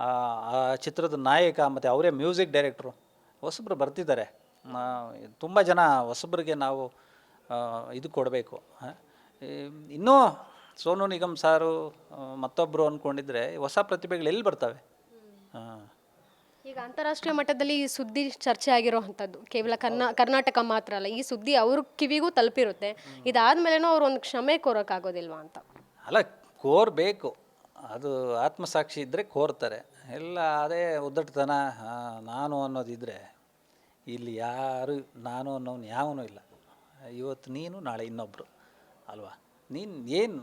ಆ ಚಿತ್ರದ ನಾಯಕ ಮತ್ತು ಅವರೇ ಮ್ಯೂಸಿಕ್ ಡೈರೆಕ್ಟ್ರು, ಹೊಸಬ್ರು ಬರ್ತಿದ್ದಾರೆ. ತುಂಬ ಜನ ಹೊಸಬ್ರಿಗೆ ನಾವು ಇದು ಕೊಡಬೇಕು. ಇನ್ನೂ ಸೋನು ನಿಗಮ್ ಸಾರು ಮತ್ತೊಬ್ಬರು ಅಂದ್ಕೊಂಡಿದ್ರೆ ಹೊಸ ಪ್ರತಿಭೆಗಳು ಎಲ್ಲಿ ಬರ್ತವೆ? ಹಾಂ. ಈಗ ಅಂತಾರಾಷ್ಟ್ರೀಯ ಮಟ್ಟದಲ್ಲಿ ಈ ಸುದ್ದಿ ಚರ್ಚೆ ಆಗಿರೋವಂಥದ್ದು ಕೇವಲ ಕರ್ನಾ ಕರ್ನಾಟಕ ಮಾತ್ರ ಅಲ್ಲ ಈ ಸುದ್ದಿ ಅವ್ರ ಕಿವಿಗೂ ತಲುಪಿರುತ್ತೆ. ಇದಾದ್ಮೇಲೆನೂ ಅವ್ರು ಒಂದು ಕ್ಷಮೆ ಕೋರೋಕ್ಕಾಗೋದಿಲ್ವಾ ಅಂತ? ಅಲ್ಲ ಕೋರ್ಬೇಕು. ಅದು ಆತ್ಮಸಾಕ್ಷಿ ಇದ್ದರೆ ಕೋರ್ತಾರೆ. ಎಲ್ಲ ಅದೇ ಉದ್ದಟತನ ನಾನು ಅನ್ನೋದಿದ್ದರೆ ಇಲ್ಲಿ ಯಾರು ನಾನು ಅನ್ನೋನು ಯಾವನೂ ಇಲ್ಲ. ಇವತ್ತು ನೀನು ನಾಳೆ ಇನ್ನೊಬ್ಬರು ಅಲ್ವಾ? ನೀನು ಏನು,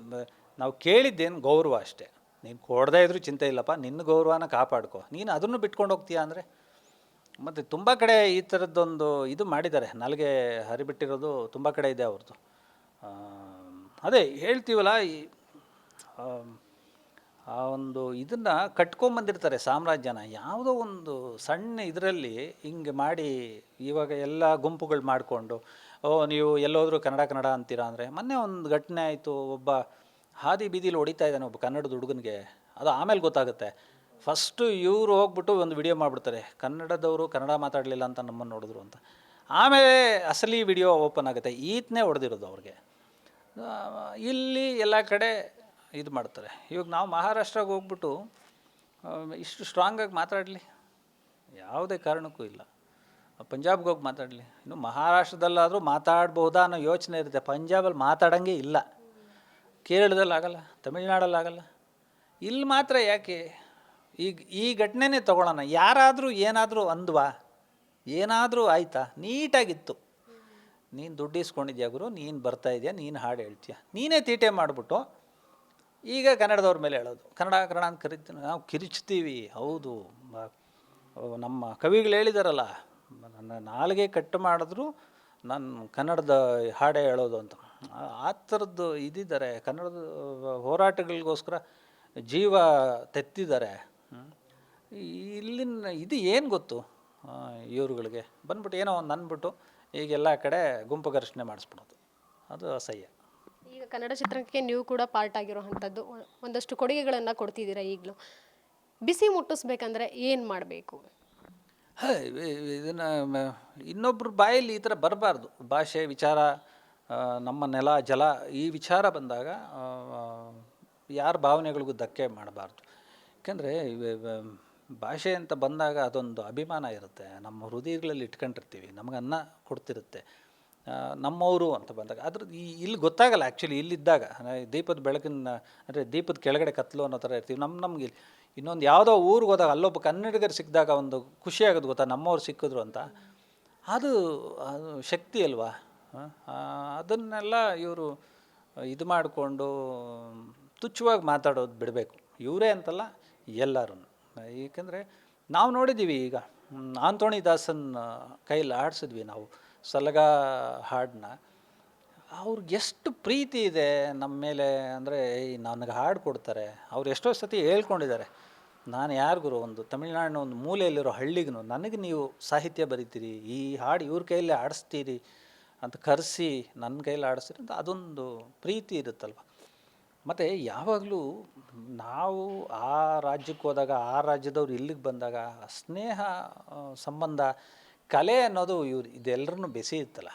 ನಾವು ಕೇಳಿದ್ದೇನು ಗೌರವ ಅಷ್ಟೇ. ನೀನು ಕೊಡದೇ ಇದ್ರೂ ಚಿಂತೆ ಇಲ್ಲಪ್ಪ ನಿನ್ನ ಗೌರವನ ಕಾಪಾಡ್ಕೊ. ನೀನು ಅದನ್ನು ಬಿಟ್ಕೊಂಡು ಹೋಗ್ತೀಯಾ ಅಂದರೆ? ಮತ್ತು ತುಂಬ ಕಡೆ ಈ ಥರದ್ದೊಂದು ಇದು ಮಾಡಿದ್ದಾರೆ. ನಲಗೆ ಹರಿಬಿಟ್ಟಿರೋದು ತುಂಬ ಕಡೆ ಇದೆ ಅವ್ರದ್ದು ಅದೇ ಹೇಳ್ತೀವಲ್ಲ, ಈ ಆ ಒಂದು ಇದನ್ನು ಕಟ್ಕೊಂಬಂದಿರ್ತಾರೆ ಸಾಮ್ರಾಜ್ಯನ. ಯಾವುದೋ ಒಂದು ಸಣ್ಣ ಇದರಲ್ಲಿ ಹಿಂಗೆ ಮಾಡಿ ಇವಾಗ ಎಲ್ಲ ಗುಂಪುಗಳು ಮಾಡಿಕೊಂಡು ಓ, ನೀವು ಎಲ್ಲೋದ್ರೂ ಕನ್ನಡ ಕನ್ನಡ ಅಂತೀರಾ ಅಂದರೆ ಮೊನ್ನೆ ಒಂದು ಘಟನೆ ಆಯಿತು, ಒಬ್ಬ ಹಾದಿ ಬೀದಿಲಿ ಹೊಡಿತಾ ಇದ್ದಾನೆ, ಒಬ್ಬ ಕನ್ನಡದ ಹುಡುಗನಿಗೆ. ಅದು ಆಮೇಲೆ ಗೊತ್ತಾಗುತ್ತೆ. ಫಸ್ಟು ಇವರು ಹೋಗ್ಬಿಟ್ಟು ಒಂದು ವಿಡಿಯೋ ಮಾಡಿಬಿಡ್ತಾರೆ. ಕನ್ನಡದವರು ಕನ್ನಡ ಮಾತಾಡಲಿಲ್ಲ ಅಂತ ನಮ್ಮನ್ನು ನೋಡಿದ್ರು ಅಂತ. ಆಮೇಲೆ ಅಸಲಿ ವಿಡಿಯೋ ಓಪನ್ ಆಗುತ್ತೆ. ಈತನೇ ಹೊಡೆದಿರೋದು ಅವ್ರಿಗೆ. ಇಲ್ಲಿ ಎಲ್ಲ ಕಡೆ ಇದು ಮಾಡ್ತಾರೆ. ಇವಾಗ ನಾವು ಮಹಾರಾಷ್ಟ್ರಕ್ಕೆ ಹೋಗ್ಬಿಟ್ಟು ಇಷ್ಟು ಸ್ಟ್ರಾಂಗಾಗಿ ಮಾತಾಡಲಿ. ಯಾವುದೇ ಕಾರಣಕ್ಕೂ ಇಲ್ಲ. ಪಂಜಾಬ್ಗೆ ಹೋಗಿ ಮಾತಾಡಲಿ. ಇನ್ನು ಮಹಾರಾಷ್ಟ್ರದಲ್ಲಾದರೂ ಮಾತಾಡ್ಬೋದಾ ಅನ್ನೋ ಯೋಚನೆ ಇರುತ್ತೆ. ಪಂಜಾಬಲ್ಲಿ ಮಾತಾಡೋಂಗೆ ಇಲ್ಲ. ಕೇರಳದಲ್ಲಿ ಆಗಲ್ಲ, ತಮಿಳ್ನಾಡಲ್ಲಿ ಆಗಲ್ಲ. ಇಲ್ಲಿ ಮಾತ್ರ ಯಾಕೆ? ಈಗ, ಈ ಘಟನೆನೇ ತಗೊಳ್ಳೋಣ ಯಾರಾದರೂ ಏನಾದರೂ ಅಂದ್ವಾ? ಏನಾದರೂ ಆಯ್ತಾ? ನೀಟಾಗಿತ್ತು. ನೀನು ದುಡ್ಡು ಇಸ್ಕೊಂಡಿದ್ಯಾ ಗುರು? ನೀನು ಬರ್ತಾ ಇದೆಯಾ? ನೀನು ಹಾಡು ಹೇಳ್ತೀಯ? ನೀನೇ ತೀಟೆ ಮಾಡಿಬಿಟ್ಟು ಈಗ ಕನ್ನಡದವ್ರ ಮೇಲೆ ಹೇಳೋದು. ಕನ್ನಡ ಕನ್ನಡ ಅಂತ ಕರಿತೀನಿ ನಾವು ಕಿರಿಚ್ತೀವಿ. ಹೌದು. ನಮ್ಮ ಕವಿಗಳು ಹೇಳಿದಾರಲ್ಲ ನನ್ನ ನಾಲ್ಗೆ ಕಟ್ಟು ಮಾಡಿದ್ರು ನನ್ನ ಕನ್ನಡದ ಹಾಡೇ ಹೇಳೋದು ಅಂತ. ಆ- ಥರದ್ದು ಇದಿದ್ದಾರೆ. ಕನ್ನಡದ ಹೋರಾಟಗಳಿಗೋಸ್ಕರ ಜೀವ ತೆತ್ತಿದ್ದಾರೆ. ಇಲ್ಲಿನ ಇದು ಏನು ಗೊತ್ತು? ಇವರುಗಳಿಗೆ. ಬಂದ್ಬಿಟ್ಟು ಏನೋ ಒಂದು ಅಂದ್ಬಿಟ್ಟು ಈಗೆಲ್ಲ ಕಡೆ ಗುಂಪು ಘರ್ಷಣೆ ಮಾಡಿಸ್ಬಿಡೋದು. ಅದು ಅಸಹ್ಯ. ಈಗ ಕನ್ನಡ ಚಿತ್ರಕ್ಕೆ ನೀವು ಕೂಡ ಪಾರ್ಟ್ ಆಗಿರುವಂಥದ್ದು. ಒಂದಷ್ಟು ಕೊಡುಗೆಗಳನ್ನು ಕೊಡ್ತಿದ್ದೀರಾ ಈಗಲೂ? ಬಿಸಿ ಮುಟ್ಟಿಸ್ಬೇಕಂದ್ರೆ ಏನು ಮಾಡಬೇಕು? ಇದನ್ನು ಇನ್ನೊಬ್ರ ಬಾಯಲ್ಲಿ ಈ ಥರ ಬರಬಾರ್ದು. ಭಾಷೆ, ವಿಚಾರ ನಮ್ಮ ನೆಲ, ಜಲ, ಈ ವಿಚಾರ ಬಂದಾಗ ಯಾರ ಭಾವನೆಗಳಿಗೂ ಧಕ್ಕೆ ಮಾಡಬಾರ್ದು. ಯಾಕೆಂದರೆ ಭಾಷೆ ಅಂತ ಬಂದಾಗ ಅದೊಂದು ಅಭಿಮಾನ ಇರುತ್ತೆ. ನಮ್ಮ ಹೃದಯಗಳಲ್ಲಿ ಇಟ್ಕೊಂಡಿರ್ತೀವಿ. ನಮಗೆ ಅನ್ನ ಕೊಡ್ತಿರುತ್ತೆ. ನಮ್ಮವರು ಅಂತ ಬಂದಾಗ. ಅದ್ರ ಇಲ್ಲಿ ಗೊತ್ತಾಗಲ್ಲ ಆ್ಯಕ್ಚುಲಿ ಇಲ್ಲಿದ್ದಾಗ. ದೀಪದ ಬೆಳಕಿನ, ಅಂದರೆ, ದೀಪದ ಕೆಳಗಡೆ ಕತ್ಲು ಅನ್ನೋ ಥರ ಇರ್ತೀವಿ. ನಮ್ಮ ನಮಗೆ ಇಲ್ಲಿ ಇನ್ನೊಂದು ಯಾವುದೋ ಊರಿಗೆ ಹೋದಾಗ ಅಲ್ಲೊಬ್ಬ ಕನ್ನಡಿಗರು ಸಿಕ್ಕಿದಾಗ ಒಂದು ಖುಷಿ ಆಗೋದು ಗೊತ್ತಾ? ನಮ್ಮವ್ರು ಸಿಕ್ಕಿದ್ರು ಅಂತ. ಅದು ಶಕ್ತಿ ಅಲ್ವಾ? ಅದನ್ನೆಲ್ಲ ಇವರು ಇದು ಮಾಡಿಕೊಂಡು ತುಚ್ಛವಾಗಿ ಮಾತಾಡೋದು ಬಿಡಬೇಕು. ಇವರೇ ಅಂತಲ್ಲ ಎಲ್ಲರೂ ಏಕೆಂದರೆ ನಾವು ನೋಡಿದ್ದೀವಿ ಈಗ. ಆಂತೋಣಿ ದಾಸನ್ ಕೈಲಿ ಆಡಿಸಿದ್ವಿ ನಾವು ಸಲಗ ಹಾಡನ್ನ ಅವ್ರಿಗೆ ಎಷ್ಟು ಪ್ರೀತಿ ಇದೆ ನಮ್ಮ ಮೇಲೆ ಅಂದರೆ ನನಗೆ ಹಾಡು ಕೊಡ್ತಾರೆ. ಅವ್ರು ಎಷ್ಟೋ ಸತಿ ಹೇಳ್ಕೊಂಡಿದ್ದಾರೆ, ನಾನು ಯಾರಿಗೂ ಒಂದು ತಮಿಳ್ನಾಡಿನ ಒಂದು ಮೂಲೆಯಲ್ಲಿರೋ ಹಳ್ಳಿಗೂ ನನಗೆ ನೀವು ಸಾಹಿತ್ಯ ಬರಿತೀರಿ, ಈ ಹಾಡು ಇವ್ರ ಕೈಯಲ್ಲಿ ಆಡಿಸ್ತೀರಿ ಅಂತ ಕರೆಸಿ ನನ್ನ ಕೈಯಲ್ಲಿ ಆಡಿಸ್ತೀರಿ ಅಂತ ಅದೊಂದು ಪ್ರೀತಿ ಇರುತ್ತಲ್ವ? ಮತ್ತು ಯಾವಾಗಲೂ ನಾವು ಆ ರಾಜ್ಯಕ್ಕೆ ಹೋದಾಗ, ಆ ರಾಜ್ಯದವ್ರು ಇಲ್ಲಿಗೆ ಬಂದಾಗ, ಸ್ನೇಹ ಸಂಬಂಧ, ಕಲೆ ಅನ್ನೋದು ಇವ್ರು ಇದೆಲ್ಲರನ್ನು ಬೆಸೆಯುತ್ತಲ್ಲ.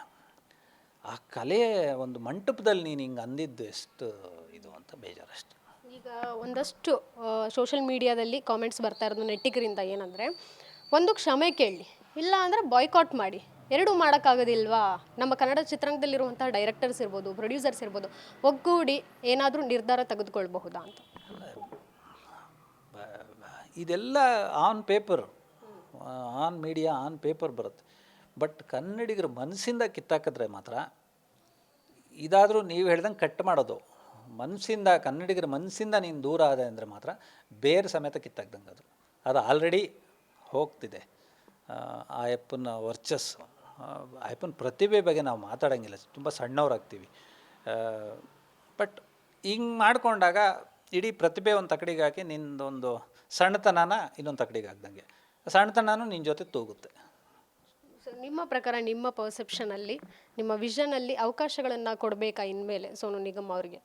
ಆ ಕಲೆ ಒಂದು ಮಂಟಪದಲ್ಲಿ ನೀನು ಹಿಂಗೆ ಅಂದಿದ್ದು ಎಷ್ಟು ಇದು ಅಂತ ಬೇಜಾರಷ್ಟು. ಈಗ ಒಂದಷ್ಟು ಸೋಷಿಯಲ್ ಮೀಡಿಯಾದಲ್ಲಿ ಕಾಮೆಂಟ್ಸ್ ಬರ್ತಾ ಇರೋದು ನೆಟ್ಟಿಗರಿಂದ ಏನಂದರೆ ಒಂದು ಕ್ಷಮೆ ಕೇಳಿ ಇಲ್ಲ ಅಂದರೆ ಬಾಯ್ಕಾಟ್ ಮಾಡಿ ಎರಡೂ ಮಾಡೋಕ್ಕಾಗೋದಿಲ್ವಾ? ನಮ್ಮ ಕನ್ನಡ ಚಿತ್ರರಂಗದಲ್ಲಿರುವಂಥ ಡೈರೆಕ್ಟರ್ಸ್ ಇರ್ಬೋದು ಪ್ರೊಡ್ಯೂಸರ್ಸ್ ಇರ್ಬೋದು ಒಗ್ಗೂಡಿ ಏನಾದರೂ ನಿರ್ಧಾರ ತೆಗೆದುಕೊಳ್ಬಹುದಾ ಅಂತ. ಇದೆಲ್ಲ on paper on media on paper ಬರುತ್ತೆ. ಬಟ್ ಕನ್ನಡಿಗರ ಮನಸ್ಸಿಂದ ಕಿತ್ತಾಕಿದ್ರೆ ಮಾತ್ರ ಇದಾದರೂ ನೀವು ಹೇಳ್ದಂಗೆ ಕಟ್ ಮಾಡೋದು. ಮನಸ್ಸಿಂದ ಕನ್ನಡಿಗರ ಮನಸ್ಸಿಂದ ನೀನು ದೂರ ಆದ ಅಂದರೆ ಮಾತ್ರ ಬೇರೆ ಸಮೇತ ಕಿತ್ತಾಕ್ದಂಗೆ ಅದು. ಅದು ಆಲ್ರೆಡಿ ಹೋಗ್ತಿದೆ. ಆ, ಅಪ್ಪನ ವರ್ಚಸ್ಸು. ಆ ಅಪ್ಪನ ಪ್ರತಿಭೆ ಬಗ್ಗೆ ನಾವು ಮಾತಾಡೋಂಗಿಲ್ಲ. ತುಂಬ ಸಣ್ಣವರಾಗ್ತೀವಿ. ಬಟ್ ಹಿಂಗೆ ಮಾಡಿಕೊಂಡಾಗ ಇಡೀ ಪ್ರತಿಭೆ ಒಂದು ತಕಡಿಗೆ ಹಾಕಿ ನಿಂದೊಂದು ಸಣ್ಣತನನ ಇನ್ನೊಂದು ತಕಡಿಗೆ ಹಾಕ್ದಂಗೆ. ಸಣ್ಣತನನೂ ನಿನ್ನ ಜೊತೆ ತೂಗುತ್ತೆ. ನಿಮ್ಮ ಪ್ರಕಾರ ನಿಮ್ಮ ಪರ್ಸೆಪ್ಷನಲ್ಲಿ ನಿಮ್ಮ ವಿಷನಲ್ಲಿ ಅವಕಾಶಗಳನ್ನು ಕೊಡಬೇಕಾ ಇನ್ಮೇಲೆ ಸೋನು ನಿಗಮ್ ಅವ್ರಿಗೆ?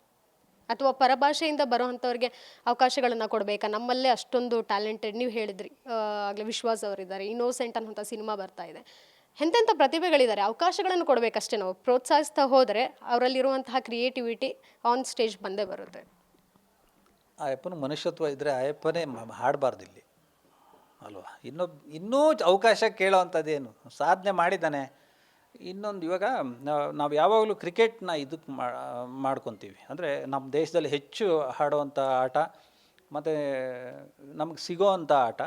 ಅಥವಾ ಪರಭಾಷೆಯಿಂದ ಬರುವಂಥವ್ರಿಗೆ ಅವಕಾಶಗಳನ್ನು ಕೊಡಬೇಕಾ? ನಮ್ಮಲ್ಲೇ ಅಷ್ಟೊಂದು ಟ್ಯಾಲೆಂಟೆಡ್ ನೀವು ಹೇಳಿದ್ರಿ ಆಗಲೇ ವಿಶ್ವಾಸ್ ಅವರಿದ್ದಾರೆ ಇನ್ನೋಸೆಂಟ್ ಅನ್ನುವಂಥ ಸಿನಿಮಾ ಬರ್ತಾ ಇದೆ. ಎಂತೆಂಥ ಪ್ರತಿಭೆಗಳಿದ್ದಾರೆ? ಅವಕಾಶಗಳನ್ನು ಕೊಡಬೇಕಷ್ಟೇ ನಾವು. ಪ್ರೋತ್ಸಾಹಿಸ್ತಾ ಹೋದರೆ ಅವರಲ್ಲಿರುವಂತಹ ಕ್ರಿಯೇಟಿವಿಟಿ ಆನ್ ಸ್ಟೇಜ್ ಬಂದೇ ಬರುತ್ತೆ. ಆಯಪ್ಪನ ಮನುಷ್ಯತ್ವ ಇದ್ದರೆ ಆ ಅಪ್ಪನೇ ಹಾಡಬಾರ್ದು ಇಲ್ಲಿ. ಅಲ್ವಾ? ಇನ್ನೊಬ್, ಇನ್ನೂ ಅವಕಾಶ ಕೇಳೋವಂಥದ್ದೇನು? ಸಾಧನೆ ಮಾಡಿದ್ದಾನೆ. ಇನ್ನೊಂದು ಇವಾಗ, ನಾವು- ಯಾವಾಗಲೂ ಕ್ರಿಕೆಟ್ನ ಇದಕ್ಕೆ ಮಾಡ್ಕೊತೀವಿ. ಅಂದರೆ ನಮ್ಮ ದೇಶದಲ್ಲಿ ಹೆಚ್ಚು ಆಡುವಂಥ ಆಟ, ಮತ್ತು ನಮಗೆ ಸಿಗೋವಂಥ ಆಟ,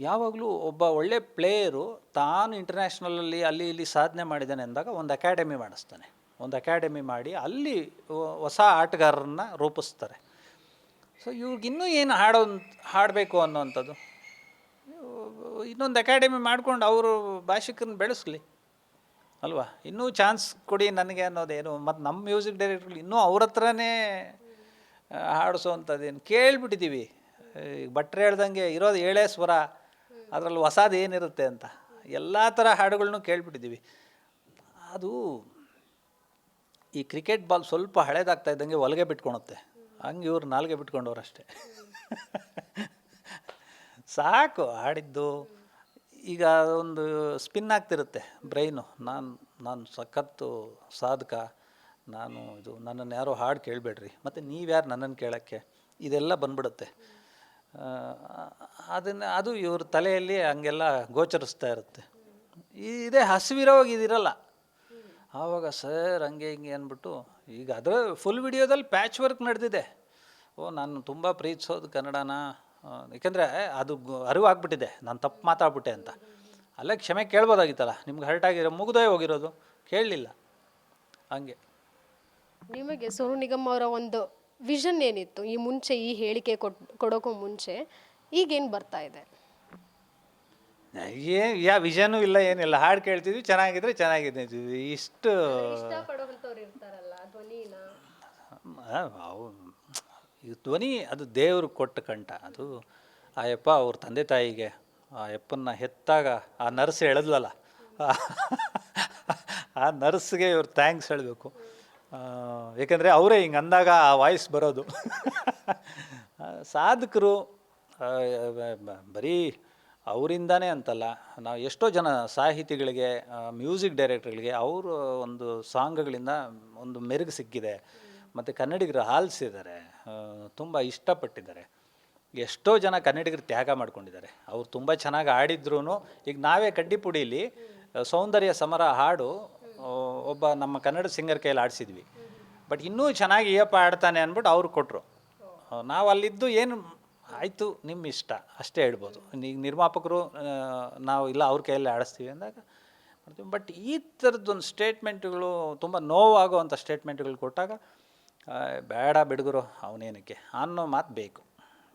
ಯಾವಾಗಲೂ ಒಬ್ಬ ಒಳ್ಳೆ ಪ್ಲೇಯರು ತಾನು ಇಂಟರ್ನ್ಯಾಷನಲಲ್ಲಿ ಅಲ್ಲಿ ಇಲ್ಲಿ ಸಾಧನೆ ಮಾಡಿದ್ದಾನೆ ಅಂದಾಗ ಒಂದು ಅಕಾಡೆಮಿ ಮಾಡಿಸ್ತಾನೆ. ಒಂದು ಅಕಾಡೆಮಿ ಮಾಡಿ ಅಲ್ಲಿ ಹೊಸ ಆಟಗಾರರನ್ನ ರೂಪಿಸ್ತಾರೆ. ಸೊ ಇವ್ರಿಗಿನ್ನೂ ಏನು ಹಾಡೋ ಹಾಡಬೇಕು ಅನ್ನೋವಂಥದ್ದು ಇನ್ನೊಂದು ಅಕಾಡೆಮಿ ಮಾಡ್ಕೊಂಡು ಅವರು ಭಾಷಿಕರನ್ನ ಬೆಳೆಸಲಿ. ಅಲ್ವಾ? ಇನ್ನೂ ಚಾನ್ಸ್ ಕೊಡಿ ನನಗೆ ಅನ್ನೋದೇನು ಮತ್ತು ನಮ್ಮ ಮ್ಯೂಸಿಕ್ ಡೈರೆಕ್ಟರ್ಗಳು ಇನ್ನೂ ಅವ್ರ ಹತ್ರನೇ ಹಾಡಿಸೋ ಹಾಡಿಸೋವಂಥದ್ದೇನು ಕೇಳಿಬಿಟ್ಟಿದ್ದೀವಿ ಈಗ ಭಟ್ರು ಹೇಳ್ದಂಗೆ ಇರೋದು ಏಳೇ ಸ್ವರ, ಅದರಲ್ಲಿ ಹೊಸದು ಏನಿರುತ್ತೆ ಅಂತ. ಎಲ್ಲ ಥರ ಹಾಡುಗಳನ್ನೂ ಕೇಳಿಬಿಟ್ಟಿದ್ದೀವಿ ಅದು ಈ ಕ್ರಿಕೆಟ್ ಬಾಲ್ ಸ್ವಲ್ಪ ಹಳೇದಾಗ್ತಾ ಇದ್ದಂಗೆ ಒಲಗೆ ಬಿಟ್ಕೊಳುತ್ತೆ ಹಂಗೆ ಇವ್ರು ನಾಲ್ಗೆ ಬಿಟ್ಕೊಂಡವ್ರಷ್ಟೇ. ಸಾಕು, ಹಾಡಿದ್ದು. ಈಗ ಒಂದು ಸ್ಪಿನ್ ಆಗ್ತಿರುತ್ತೆ ಬ್ರೈನು ನಾನು ನಾನು ಸಖತ್ತು ಸಾಧಕ. ನಾನು ಇದು ನನ್ನನ್ನು ಯಾರೋ ಹಾಡು ಕೇಳಬೇಡ್ರಿ. ಮತ್ತು ನೀವ್ಯಾರು ನನ್ನನ್ನು ಕೇಳೋಕ್ಕೆ? ಇದೆಲ್ಲ ಬಂದ್ಬಿಡುತ್ತೆ. ಅದನ್ನು, ಅದು ಇವ್ರ ತಲೆಯಲ್ಲಿ ಹಂಗೆಲ್ಲ ಗೋಚರಿಸ್ತಾ ಇರುತ್ತೆ. ಇದೇ ಹಸಿವಿರೋವಾಗ ಇದಿರಲ್ಲ ಆವಾಗ ಸರ್ ಹಂಗೆ ಹಿಂಗೆ ಅಂದ್ಬಿಟ್ಟು, ಈಗ ಅದರ ಫುಲ್ ವಿಡಿಯೋದಲ್ಲಿ ಪ್ಯಾಚ್ ವರ್ಕ್ ನಡೆದಿದೆ. ಓ, ನಾನು ತುಂಬ ಪ್ರೀತಿಸೋದು ಕನ್ನಡನ. ಏಕೆಂದರೆ ಅದು ಅರಿವು ಅರಿವಾಗ್ಬಿಟ್ಟಿದೆ ನಾನು ತಪ್ಪು ಮಾತಾಡ್ಬಿಟ್ಟೆ ಅಂತ. ಅಲ್ಲೇ ಕ್ಷಮೆ ಕೇಳ್ಬೋದಾಗಿತ್ತಲ್ಲ ನಿಮ್ಗೆ ಹರ್ಟ್ ಆಗಿರೋ ಮುಗ್ದೇ ಹೋಗಿರೋದು ಕೇಳಲಿಲ್ಲ. ಹಂಗೆ. ನಿಮಗೆ ಸೋನು ನಿಗಮ್ ಅವರ ಒಂದು ವಿಷನ್ ಏನಿತ್ತು? ಈ ಮುಂಚೆ ಈ ಹೇಳಿಕೆ ಕೊಟ್ ಕೊಡೋಕ್ಕೂ ಮುಂಚೆ ಈಗೇನು ಬರ್ತಾ ಇದೆ? ಏ ಯಾ ವಿಷನೂ ಇಲ್ಲ ಏನಿಲ್ಲ. ಹಾಡು ಕೇಳ್ತಿದ್ವಿ ಚೆನ್ನಾಗಿದ್ರೆ ಚೆನ್ನಾಗಿದ್ದೀವಿ ಇಷ್ಟು ಇಷ್ಟಪಡುವಂಥವ್ರು ಇರ್ತಾರಲ್ಲ ಧ್ವನಿನ? ಆ, ಅವು ಈ ಧ್ವನಿ ಅದು ದೇವರು ಕೊಟ್ಟ ಕಂಠ. ಅದು ಆ ಯಪ್ಪ ಅವ್ರ ತಂದೆ ತಾಯಿಗೆ ಆ ಯಪ್ಪನ್ನ ಹೆತ್ತಾಗ ಆ ನರ್ಸ್ ಎಳೆದ್ಲಲ್ಲ ಆ ನರ್ಸ್ಗೆ ಇವ್ರು ಥ್ಯಾಂಕ್ಸ್ ಹೇಳಬೇಕು. ಏಕೆಂದರೆ ಅವರೇ ಹಿಂಗೆ ಅಂದಾಗ ಆ ವಾಯ್ಸ್ ಬರೋದು. ಸಾಧಕರು ಬರೀ ಅವರಿಂದಾನೇ ಅಂತಲ್ಲ, ನಾವು ಎಷ್ಟೋ ಜನ ಸಾಹಿತಿಗಳಿಗೆ ಮ್ಯೂಸಿಕ್ ಡೈರೆಕ್ಟರ್ಗಳಿಗೆ ಅವರು ಒಂದು ಸಾಂಗ್ಗಳಿಂದ ಒಂದು ಮೆರುಗು ಸಿಕ್ಕಿದೆ. ಮತ್ತು ಕನ್ನಡಿಗರು ಆಲಿಸಿದ್ದಾರೆ ತುಂಬ ಇಷ್ಟಪಟ್ಟಿದ್ದಾರೆ. ಎಷ್ಟೋ ಜನ ಕನ್ನಡಿಗರು ತ್ಯಾಗ ಮಾಡ್ಕೊಂಡಿದ್ದಾರೆ. ಅವ್ರು ತುಂಬ ಚೆನ್ನಾಗಿ ಆಡಿದ್ರು ಈಗ ನಾವೇ ಕಡ್ಡಿಪುಡಿಲಿ ಸೌಂದರ್ಯ ಸಮರ ಹಾಡು ಒಬ್ಬ ನಮ್ಮ ಕನ್ನಡ ಸಿಂಗರ್ ಕೈಯಲ್ಲಿ ಆಡಿಸಿದ್ವಿ. ಬಟ್ ಇನ್ನೂ ಚೆನ್ನಾಗಿ ಏಪ್ಪ ಆಡ್ತಾನೆ ಅಂದ್ಬಿಟ್ಟು ಅವ್ರು ಕೊಟ್ಟರು ನಾವು ಅಲ್ಲಿದ್ದು ಏನು ಆಯಿತು ನಿಮ್ಮ ಇಷ್ಟ, ಅಷ್ಟೇ ಹೇಳ್ಬೋದು. ಈಗ ನಿರ್ಮಾಪಕರು ನಾವು ಇಲ್ಲ ಅವ್ರ ಕೈಯಲ್ಲಿ ಆಡಿಸ್ತೀವಿ ಅಂದಾಗ ಮಾಡ್ತೀವಿ. ಬಟ್ ಈ ಥರದ್ದೊಂದು ಸ್ಟೇಟ್ಮೆಂಟ್ಗಳು ತುಂಬ ನೋವಾಗುವಂಥ ಸ್ಟೇಟ್ಮೆಂಟ್ಗಳು ಕೊಟ್ಟಾಗ ಬೇಡ ಬಿಡುಗರು ಅವನೇನಕ್ಕೆ ಅನ್ನೋ ಮಾತು ಬೇಕು.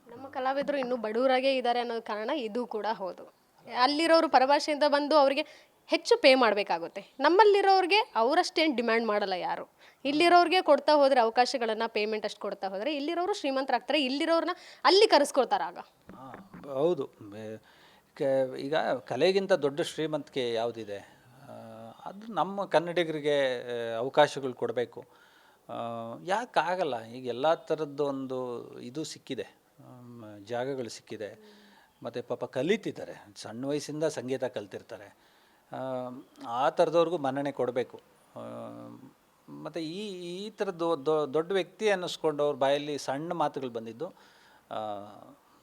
ನಮ್ಮ ಕಲಾವಿದರು ಇನ್ನೂ ಬಡವರಾಗೇ ಇದ್ದಾರೆ ಅನ್ನೋ ಕಾರಣ ಇದು ಕೂಡ ಹೌದು. ಅಲ್ಲಿರೋರು ಪರಭಾಷೆಯಿಂದ ಬಂದು ಅವರಿಗೆ ಹೆಚ್ಚು ಪೇ ಮಾಡಬೇಕಾಗುತ್ತೆ. ನಮ್ಮಲ್ಲಿರೋರಿಗೆ ಅವರಷ್ಟೇನು ಡಿಮ್ಯಾಂಡ್ ಮಾಡಲ್ಲ ಯಾರು. ಇಲ್ಲಿರೋರಿಗೆ ಕೊಡ್ತಾ ಹೋದರೆ ಅವಕಾಶಗಳನ್ನು ಪೇಮೆಂಟ್ ಅಷ್ಟು ಕೊಡ್ತಾ ಹೋದರೆ ಇಲ್ಲಿರೋರು ಶ್ರೀಮಂತರಾಗ್ತಾರೆ ಇಲ್ಲಿರೋರನ್ನ ಅಲ್ಲಿ ಕರೆಸ್ಕೊಳ್ತಾರೆ ಆಗ. ಹೌದು. ಈಗ ಕಲೆಗಿಂತ ದೊಡ್ಡ ಶ್ರೀಮಂತಿಕೆ ಯಾವುದಿದೆ? ಅದು ನಮ್ಮ ಕನ್ನಡಿಗರಿಗೆ ಅವಕಾಶಗಳು ಕೊಡಬೇಕು. ಯಾಕೆ ಆಗಲ್ಲ? ಈಗ ಎಲ್ಲ ಥರದ್ದು ಒಂದು ಇದು ಸಿಕ್ಕಿದೆ. ಜಾಗಗಳು ಸಿಕ್ಕಿದೆ. ಮತ್ತು ಪಾಪ ಕಲಿತಿದ್ದಾರೆ. ಸಣ್ಣ ವಯಸ್ಸಿಂದ ಸಂಗೀತ ಕಲ್ತಿರ್ತಾರೆ. ಆ ಥರದವ್ರಿಗೂ ಮನ್ನಣೆ ಕೊಡಬೇಕು. ಮತ್ತು ಈ ಈ ಥರದ್ದು ದೊಡ್ಡ ವ್ಯಕ್ತಿ ಅನ್ನಿಸ್ಕೊಂಡು ಅವ್ರ ಬಾಯಲ್ಲಿ ಸಣ್ಣ ಮಾತುಗಳು ಬಂದಿದ್ದು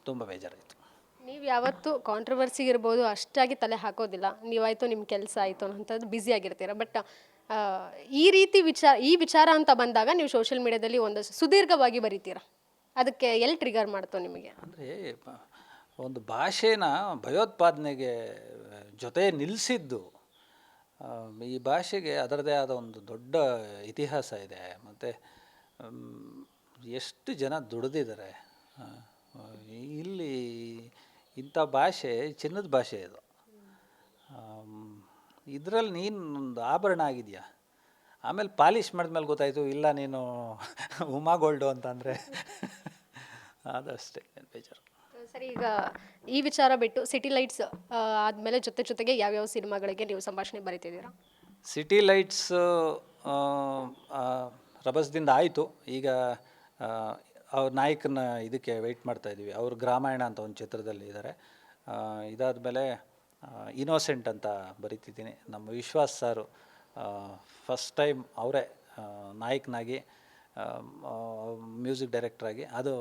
ತುಂಬ ಬೇಜಾರಾಯಿತು. ನೀವು ಯಾವತ್ತು ಕಾಂಟ್ರವರ್ಸಿ ಇರ್ಬೋದು ಅಷ್ಟಾಗಿ ತಲೆ ಹಾಕೋದಿಲ್ಲ. ನೀವಾಯಿತು ನಿಮ್ಮ ಕೆಲಸ ಆಯಿತು ಅನ್ನೋಂಥದ್ದು ಬ್ಯುಸಿ ಆಗಿರ್ತೀರ. ಈ ರೀತಿ ವಿಚಾರ, ಈ ವಿಚಾರ ಅಂತ ಬಂದಾಗ ನೀವು ಸೋಷಿಯಲ್ ಮೀಡಿಯಾದಲ್ಲಿ ಒಂದು ಸುದೀರ್ಘವಾಗಿ ಬರೀತೀರಾ? ಅದಕ್ಕೆ ಎಲ್ಲಿ ಟ್ರಿಗರ್ ಮಾಡ್ತೋ ನಿಮಗೆ? ಅಂದರೆ ಒಂದು ಭಾಷೆನ ಭಯೋತ್ಪಾದನೆಗೆ ಜೊತೆ ನಿಲ್ಲಿಸಿದ್ದು ಈ ಭಾಷೆಗೆ ಅದರದೇ ಆದ ಒಂದು ದೊಡ್ಡ ಇತಿಹಾಸ ಇದೆ. ಮತ್ತು ಎಷ್ಟು ಜನ ದುಡಿದಿದ್ದಾರೆ? ಇಲ್ಲಿ ಇಂಥ ಭಾಷೆ ಚಿನ್ನದ ಭಾಷೆ ಇದು. ಇದರಲ್ಲಿ ನೀನು ಒಂದು ಆಭರಣ ಆಗಿದೆಯಾ? ಆಮೇಲೆ ಪಾಲಿಷ್ ಮಾಡಿದ್ಮೇಲೆ ಗೊತ್ತಾಯಿತು ಇಲ್ಲ ನೀನು ಉಮಾ ಗೋಲ್ಡು ಅಂತಂದರೆ. ಅದಷ್ಟೇ ಬೇಜಾರು. ಸರಿ ಈಗ ಈ ವಿಚಾರ ಬಿಟ್ಟು ಸಿಟಿ ಲೈಟ್ಸ್ ಆದಮೇಲೆ ಜೊತೆ ಜೊತೆಗೆ ಯಾವ್ಯಾವ ಸಿನಿಮಾಗಳಿಗೆ ನೀವು ಸಂಭಾಷಣೆ ಬರೀತಿದ್ದೀರಾ? ಸಿಟಿ ಲೈಟ್ಸ್ ರಭಸದಿಂದ ಆಯಿತು. ಈಗ ಅವ್ರ ನಾಯಕನ ಇದಕ್ಕೆ ವೆಯ್ಟ್ ಮಾಡ್ತಾ ಇದ್ದೀವಿ ಅವರು ಗ್ರಾಮಾಯಣ ಅಂತ ಒಂದು ಚಿತ್ರದಲ್ಲಿ ಇದ್ದಾರೆ ಇದಾದಮೇಲೆ ಇನೋಸೆಂಟ್ ಅಂತ ಬರಿತಿದ್ದೀನಿ. ನಮ್ಮ ವಿಶ್ವಾಸ್ ಸಾರು ಫಸ್ಟ್ ಟೈಮ್ ಅವರೇ ನಾಯಕನಾಗಿ ಮ್ಯೂಸಿಕ್ ಡೈರೆಕ್ಟ್ರಾಗಿ ಅದು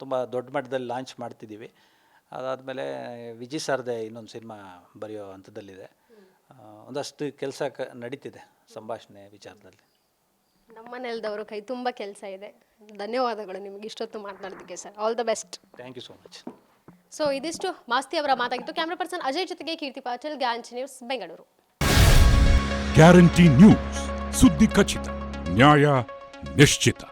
ತುಂಬ ದೊಡ್ಡ ಮಟ್ಟದಲ್ಲಿ ಲಾಂಚ್ ಮಾಡ್ತಿದ್ದೀವಿ. ಅದಾದಮೇಲೆ ವಿಜಯ್ ಸರ್ದೆ ಇನ್ನೊಂದು ಸಿನಿಮಾ ಬರೆಯೋ ಹಂತದಲ್ಲಿದೆ. ಒಂದಷ್ಟು ಕೆಲಸ ಕ ನಡೀತಿದೆ ಸಂಭಾಷಣೆ ವಿಚಾರದಲ್ಲಿ. ನಮ್ಮ ನೆಲದವರು ಕೈ ತುಂಬ ಕೆಲಸ ಇದೆ. ಧನ್ಯವಾದಗಳು ನಿಮಗೆ ಇಷ್ಟೊತ್ತು ಮಾತನಾಡೋದಕ್ಕೆ sir. All the best thank you so much so ಇದಿಷ್ಟು ಮಾಸ್ತಿ ಅವರ ಮಾತಾಗಿತ್ತು. ಕ್ಯಾಮರಾ ಪರ್ಸನ್ ಅಜಯ್ ಜೊತೆಗೆ ಕೀರ್ತಿ ಪಾಟೀಲ್ ಗ್ಯಾಂಚ್ ನ್ಯೂಸ್, ಬೆಂಗಳೂರು. ಗ್ಯಾರಂಟಿ ನ್ಯೂಸ್ ಸುದ್ದಿ ಖಚಿತ, ನ್ಯಾಯ ನಿಶ್ಚಿತ.